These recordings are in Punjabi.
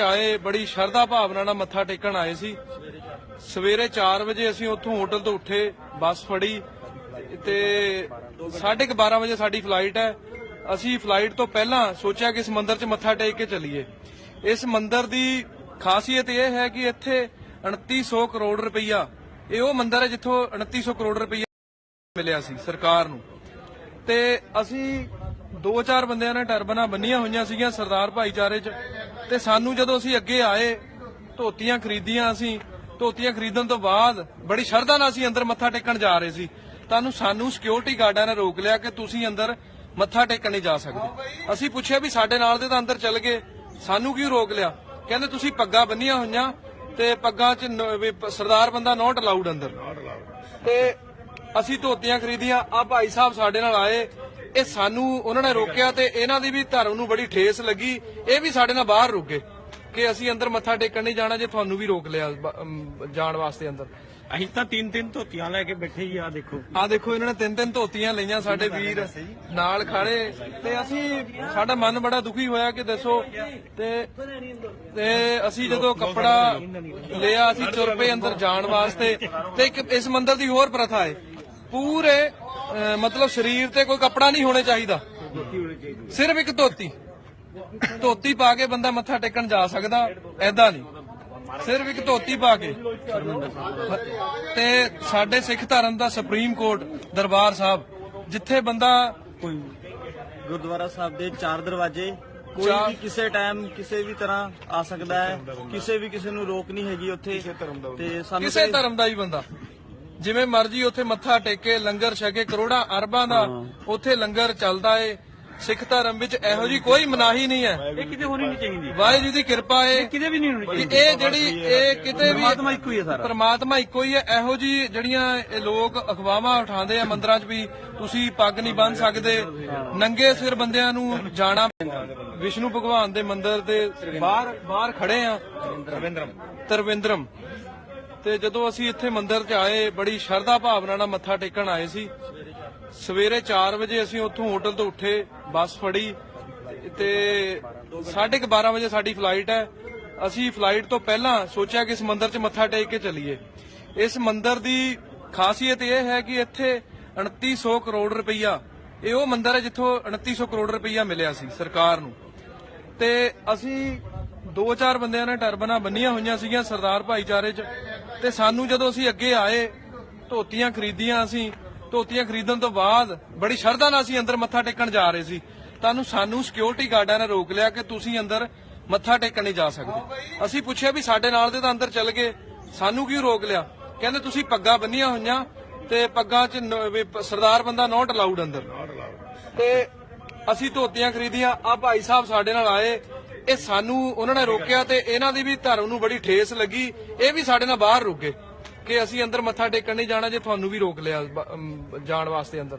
ਆਏ ਬੜੀ ਸ਼ਰਧਾ ਭਾਵਨਾ ਨਾਲ ਮੱਥਾ ਟੇਕਣ ਆਏ ਸੀ। ਸਵੇਰੇ 4 ਵਜੇ ਅਸੀਂ ਉੱਥੋਂ ਹੋਟਲ ਤੋਂ ਉੱਠੇ, ਬੱਸ ਫੜੀ ਤੇ 12:30 ਵਜੇ ਸਾਡੀ ਫਲਾਈਟ ਹੈ। ਅਸੀਂ ਫਲਾਈਟ ਤੋਂ ਪਹਿਲਾਂ ਸੋਚਿਆ ਕਿ ਇਸ ਮੰਦਿਰ 'ਚ ਮੱਥਾ ਟੇਕ ਕੇ ਚੱਲੀਏ। ਇਸ ਮੰਦਿਰ ਦੀ ਖਾਸੀਅਤ ਇਹ ਹੈ ਕਿ ਇੱਥੇ 2900 ਕਰੋੜ ਰੁਪਈਆ, ਇਹ ਉਹ ਮੰਦਿਰ ਹੈ ਜਿੱਥੋਂ 2900 ਕਰੋੜ ਰੁਪਈਆ ਮਿਲਿਆ ਸੀ ਸਰਕਾਰ ਨੂੰ। ਤੇ ਅਸੀਂ ਦੋ ਚਾਰ ਬੰਦਿਆਂ ਨੇ ਟਰਬਨਾ ਬੰਨੀਆਂ ਹੋਈਆਂ ਸੀਗੀਆਂ ਸਰਦਾਰ ਭਾਈਚਾਰੇ 'ਚ। ਤੇ ਸਾਨੂੰ ਜਦੋਂ ਅਸੀਂ ਅੱਗੇ ਆਏ, ਧੋਤੀਆਂ ਖਰੀਦੀਆਂ ਅਸੀਂ, ਧੋਤੀਆਂ ਖਰੀਦਣ ਤੋਂ ਬਾਅਦ ਬੜੀ ਸ਼ਰਧਾ ਨਾਲ ਅਸੀਂ ਅੰਦਰ ਮੱਥਾ ਟੇਕਣ ਜਾ ਰਹੇ ਸੀ। ਤੁਹਾਨੂੰ ਸਾਨੂੰ ਸਿਕਿਉਰਿਟੀ ਗਾਰਡਾਂ ਨੇ ਰੋਕ ਲਿਆ ਕਿ ਤੁਸੀਂ ਅੰਦਰ ਮੱਥਾ ਟੇਕਣ ਨਹੀਂ ਜਾ ਸਕਦੇ। ਅਸੀਂ ਪੁੱਛਿਆ ਵੀ ਸਾਡੇ ਨਾਲ ਦੇ ਤਾਂ ਅੰਦਰ ਚੱਲ ਗਏ। ਸਾਨੂੰ ਕਿਉਂ ਰੋਕ ਲਿਆ? ਕਹਿੰਦੇ ਤੁਸੀਂ ਪੱਗਾਂ ਬੰਨੀਆਂ ਹੋਈਆਂ ਤੇ ਪੱਗਾਂ 'ਚ ਸਰਦਾਰ ਬੰਦਾ ਨੋਟ ਅਲਾਉਡ ਅੰਦਰ। ਤੇ ਅਸੀਂ ਧੋਤੀਆਂ ਖਰੀਦੀਆਂ। ਆ ਭਾਈ ਸਾਹਿਬ ਸਾਡੇ ਨਾਲ ਆਏ। ਇਹ ਸਾਨੂੰ ਉਹਨਾਂ ਨੇ ਰੋਕਿਆ ਤੇ ਇਹਨਾਂ ਦੀ ਵੀ ਧਰਮ ਨੂੰ ਬੜੀ ਠੇਸ ਲੱਗੀ। ਇਹ ਵੀ ਸਾਡੇ ਨਾਲ ਬਾਹਰ ਰੁਕੇ ਕਿ ਅਸੀਂ ਅੰਦਰ ਮੱਥਾ ਟੇਕਣ ਨਹੀਂ ਜਾਣਾ ਜੇ ਤੁਹਾਨੂੰ ਵੀ ਰੋਕ ਲਿਆ ਬ- ਜਾਣ ਵਾਸਤੇ ਅੰਦਰ। ਅਸੀਂ ਤਾਂ ਤਿੰਨ ਤਿੰਨ ਧੋਤੀਆਂ ਲੈ ਕੇ ਬੈਠੇ ਹੀ ਆ ਦੇਖੋ। ਆ ਦੇਖੋ ਇਹਨਾਂ ਨੇ ਤਿੰਨ ਤਿੰਨ ਧੋਤੀਆਂ ਲਈਆਂ ਸਾਡੇ ਵੀਰ ਨਾਲ ਖੜੇ। ਤੇ ਅਸੀਂ ਸਾਡਾ ਮਨ ਬੜਾ ਦੁਖੀ ਹੋਇਆ ਕਿ ਦੱਸੋ ਤੇ ਤੇ ਅਸੀਂ ਜਦੋਂ ਕੱਪੜਾ ਲਿਆ ਅਸੀਂ ਤੁਰ ਪਏ ਅੰਦਰ ਜਾਣ ਵਾਸਤੇ ਤੇ ਇੱਕ ਇਸ ਮੰਦਿਰ ਦੀ ਹੋਰ ਪ੍ਰਥਾ ਹੈ। ਪੂਰੇ ਮਤਲਬ ਸਰੀਰ ਤੇ ਕੋਈ ਕੱਪੜਾ ਨਹੀਂ ਹੋਣਾ ਚਾਹੀਦਾ। ਸਿਰਫ ਇੱਕ ਧੋਤੀ। ਧੋਤੀ ਪਾ ਕੇ ਬੰਦਾ ਮੱਥਾ ਟੇਕਣ ਜਾ ਸਕਦਾ ਐਦਾਂ ਨਹੀਂ। ਸਿਰਫ ਇੱਕ ਧੋਤੀ ਪਾ ਕੇ। ਤੇ ਸਾਡੇ ਸਿੱਖ ਧਰਮ ਦਾ ਸੁਪਰੀਮ ਕੋਰਟ ਦਰਬਾਰ ਸਾਹਿਬ ਜਿੱਥੇ ਬੰਦਾ ਕੋਈ ਗੁਰਦੁਆਰਾ ਸਾਹਿਬ ਦੇ ਚਾਰ ਦਰਵਾਜ਼ੇ ਕੋਈ ਵੀ ਕਿਸੇ ਟਾਈਮ ਕਿਸੇ ਵੀ ਤਰ੍ਹਾਂ ਆ ਸਕਦਾ ਹੈ ਕਿਸੇ ਵੀ ਕਿਸੇ ਨੂੰ ਰੋਕ ਨਹੀਂ ਹੈਗੀ ਉੱਥੇ। ਤੇ ਸਾਨੂੰ ਕਿਸੇ ਧਰਮ ਦਾ ਹੀ ਬੰਦਾ। ਜਿਵੇਂ ਮਰਜ਼ੀ ਉੱਥੇ ਮੱਥਾ ਟੇਕੇ ਲੰਗਰ ਛਕੇ ਕਰੋੜਾਂ ਅਰਬਾਂ ਦਾ ਉੱਥੇ ਲੰਗਰ ਚੱਲਦਾ ਏ। ਸਿੱਖ ਧਰਮ ਵਿੱਚ ਇਹੋ ਜੀ ਕੋਈ ਮਨਾਹੀ ਨਹੀਂ ਹੈ। ਇਹ ਕਿਤੇ ਹੋਣੀ ਨਹੀਂ ਚਾਹੀਦੀ। ਵਾਹਿਗੁਰੂ ਦੀ ਕਿਰਪਾ ਏ। ਕਿਤੇ ਵੀ ਨਹੀਂ ਹੋਣੀ ਚਾਹੀਦੀ। ਇਹ ਜਿਹੜੀ ਇਹ ਕਿਤੇ ਵੀ ਪਰਮਾਤਮਾ ਇੱਕੋ ਹੀ ਹੈ ਸਾਰਾ। ਪਰਮਾਤਮਾ ਇੱਕੋ ਹੀ ਹੈ। ਇਹੋ ਜੀ ਜਿਹੜੀਆਂ ਇਹ ਲੋਕ ਅਖਵਾਵਾਂ ਉਠਾਉਂਦੇ ਆ ਮੰਦਰਾਂ 'ਚ ਵੀ ਤੁਸੀਂ ਪੱਗ ਨਹੀਂ ਬੰਨ ਸਕਦੇ। ਨੰਗੇ ਸਿਰ ਬੰਦਿਆਂ ਨੂੰ ਜਾਣਾ ਵਿਸ਼ਨੂੰ ਭਗਵਾਨ ਦੇ ਮੰਦਿਰ ਦੇ ਬਾਹਰ ਬਾਹਰ ਖੜੇ ਆ। ਤਰਵਿੰਦਰਮ ਤਰਵਿੰਦਰਮ। ਤੇ ਜਦੋਂ ਅਸੀਂ ਇੱਥੇ ਮੰਦਿਰ 'ਚ ਆਏ, ਬੜੀ ਸ਼ਰਧਾ ਭਾਵਨਾ ਨਾਲ ਮੱਥਾ ਟੇਕਣ ਆਏ ਸੀ। ਸਵੇਰੇ 4 ਵਜੇ ਅਸੀਂ ਉੱਥੋਂ ਹੋਟਲ ਤੋਂ ਉੱਠੇ, ਬੱਸ ਫੜੀ ਤੇ 12:30 ਵਜੇ ਸਾਡੀ ਫਲਾਈਟ ਹੈ। ਅਸੀਂ ਫਲਾਈਟ ਤੋਂ ਪਹਿਲਾਂ ਸੋਚਿਆ ਕਿ ਇਸ ਮੰਦਿਰ 'ਚ ਮੱਥਾ ਟੇਕ ਕੇ ਚੱਲੀਏ। ਇਸ ਮੰਦਿਰ ਦੀ ਖਾਸੀਅਤ ਇਹ ਹੈ ਕਿ ਇੱਥੇ 2900 ਕਰੋੜ ਰੁਪਈਆ, ਇਹ ਉਹ ਮੰਦਿਰ ਹੈ ਜਿੱਥੋਂ 2900 ਕਰੋੜ ਰੁਪਈਆ ਮਿਲਿਆ ਸੀ ਸਰਕਾਰ ਨੂੰ। ਤੇ ਅਸੀਂ ਦੋ ਚਾਰ ਬੰਦਿਆਂ ਨੇ ਟਰਬਨਾਂ ਬੰਨੀਆਂ ਹੋਈਆਂ ਸੀਗੀਆਂ ਸਰਦਾਰ ਭਾਈਚਾਰੇ 'ਚ ਤੇ ਸਾਨੂੰ ਜਦੋਂ ਅਸੀਂ ਅੱਗੇ ਆਏ, ਧੋਤੀਆਂ ਖਰੀਦੀਆਂ ਅਸੀਂ, ਧੋਤੀਆਂ ਖਰੀਦਣ ਤੋਂ ਬਾਅਦ ਬੜੀ ਸ਼ਰਧਾ ਨਾਲ ਅਸੀਂ ਅੰਦਰ ਮੱਥਾ ਟੇਕਣ ਜਾ ਰਹੇ ਸੀ। ਤੁਹਾਨੂੰ ਸਾਨੂੰ ਸਿਕਿਉਰਿਟੀ ਗਾਰਡਾਂ ਨੇ ਰੋਕ ਲਿਆ ਕਿ ਤੁਸੀਂ ਅੰਦਰ ਮੱਥਾ ਟੇਕਣ ਨਹੀਂ ਜਾ ਸਕਦੇ। ਅਸੀਂ ਪੁੱਛਿਆ ਵੀ ਸਾਡੇ ਨਾਲ ਦੇ ਤਾਂ ਅੰਦਰ ਚੱਲ ਗਏ, ਸਾਨੂੰ ਕਿਉਂ ਰੋਕ ਲਿਆ? ਕਹਿੰਦੇ ਤੁਸੀਂ ਪੱਗਾਂ ਬੰਨੀਆਂ ਹੋਈਆਂ ਤੇ ਪੱਗਾਂ 'ਚ ਸਰਦਾਰ ਬੰਦਾ ਨੋਟ ਅਲਾਉਡ ਅੰਦਰ। ਤੇ ਅਸੀਂ ਧੋਤੀਆਂ ਖਰੀਦੀਆਂ ਆ ਭਾਈ ਸਾਹਿਬ ਸਾਡੇ ਨਾਲ ਆਏ ਇਹ ਸਾਨੂੰ ਉਹਨਾਂ ਨੇ ਰੋਕਿਆ ਤੇ ਇਹਨਾਂ ਦੀ ਵੀ ਧਰਮ ਨੂੰ ਬੜੀ ਠੇਸ ਲੱਗੀ। ਇਹ ਵੀ ਸਾਡੇ ਨਾਲ ਬਾਹਰ ਰੁਕੇ ਕਿ ਅਸੀਂ ਅੰਦਰ ਮੱਥਾ ਟੇਕਣ ਨਹੀਂ ਜਾਣਾ ਜੇ ਤੁਹਾਨੂੰ ਵੀ ਰੋਕ ਲਿਆ ਜਾਣ ਵਾਸਤੇ ਅੰਦਰ।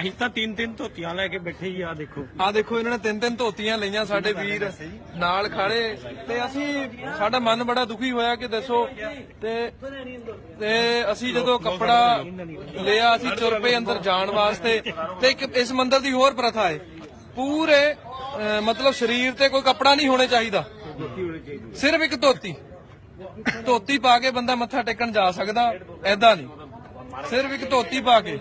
ਅਸੀਂ ਤਾਂ ਤਿੰਨ ਤਿੰਨ ਧੋਤੀਆਂ ਲੈ ਕੇ ਬੈਠੇ ਹੀ ਆ ਦੇਖੋ। ਆ ਦੇਖੋ ਇਹਨਾਂ ਨੇ ਤਿੰਨ ਤਿੰਨ ਧੋਤੀਆਂ ਲਈਆਂ ਸਾਡੇ ਵੀਰ ਨਾਲ ਖੜੇ ਤੇ ਅਸੀਂ ਸਾਡਾ ਮਨ ਬੜਾ ਦੁਖੀ ਹੋਇਆ ਕਿ ਦੱਸੋ ਤੇ ਤੇ ਅਸੀਂ ਜਦੋਂ ਕੱਪੜਾ ਲਿਆ ਅਸੀਂ ਤੁਰ ਪਏ ਅੰਦਰ ਜਾਣ ਵਾਸਤੇ ਤੇ ਇੱਕ ਇਸ ਮੰਦਿਰ ਦੀ ਹੋਰ ਪ੍ਰਥਾ ਹੈ। ਪੂਰੇ ਮਤਲਬ ਸਰੀਰ ਤੇ ਕੋਈ ਕੱਪੜਾ ਨਹੀਂ ਹੋਣਾ ਚਾਹੀਦਾ। ਸਿਰਫ ਇੱਕ ਧੋਤੀ। ਧੋਤੀ ਪਾ ਕੇ ਬੰਦਾ ਮੱਥਾ ਟੇਕਣ ਜਾ ਸਕਦਾ ਐਦਾਂ ਨਹੀਂ। ਸਿਰਫ ਇੱਕ ਧੋਤੀ ਪਾ ਕੇ।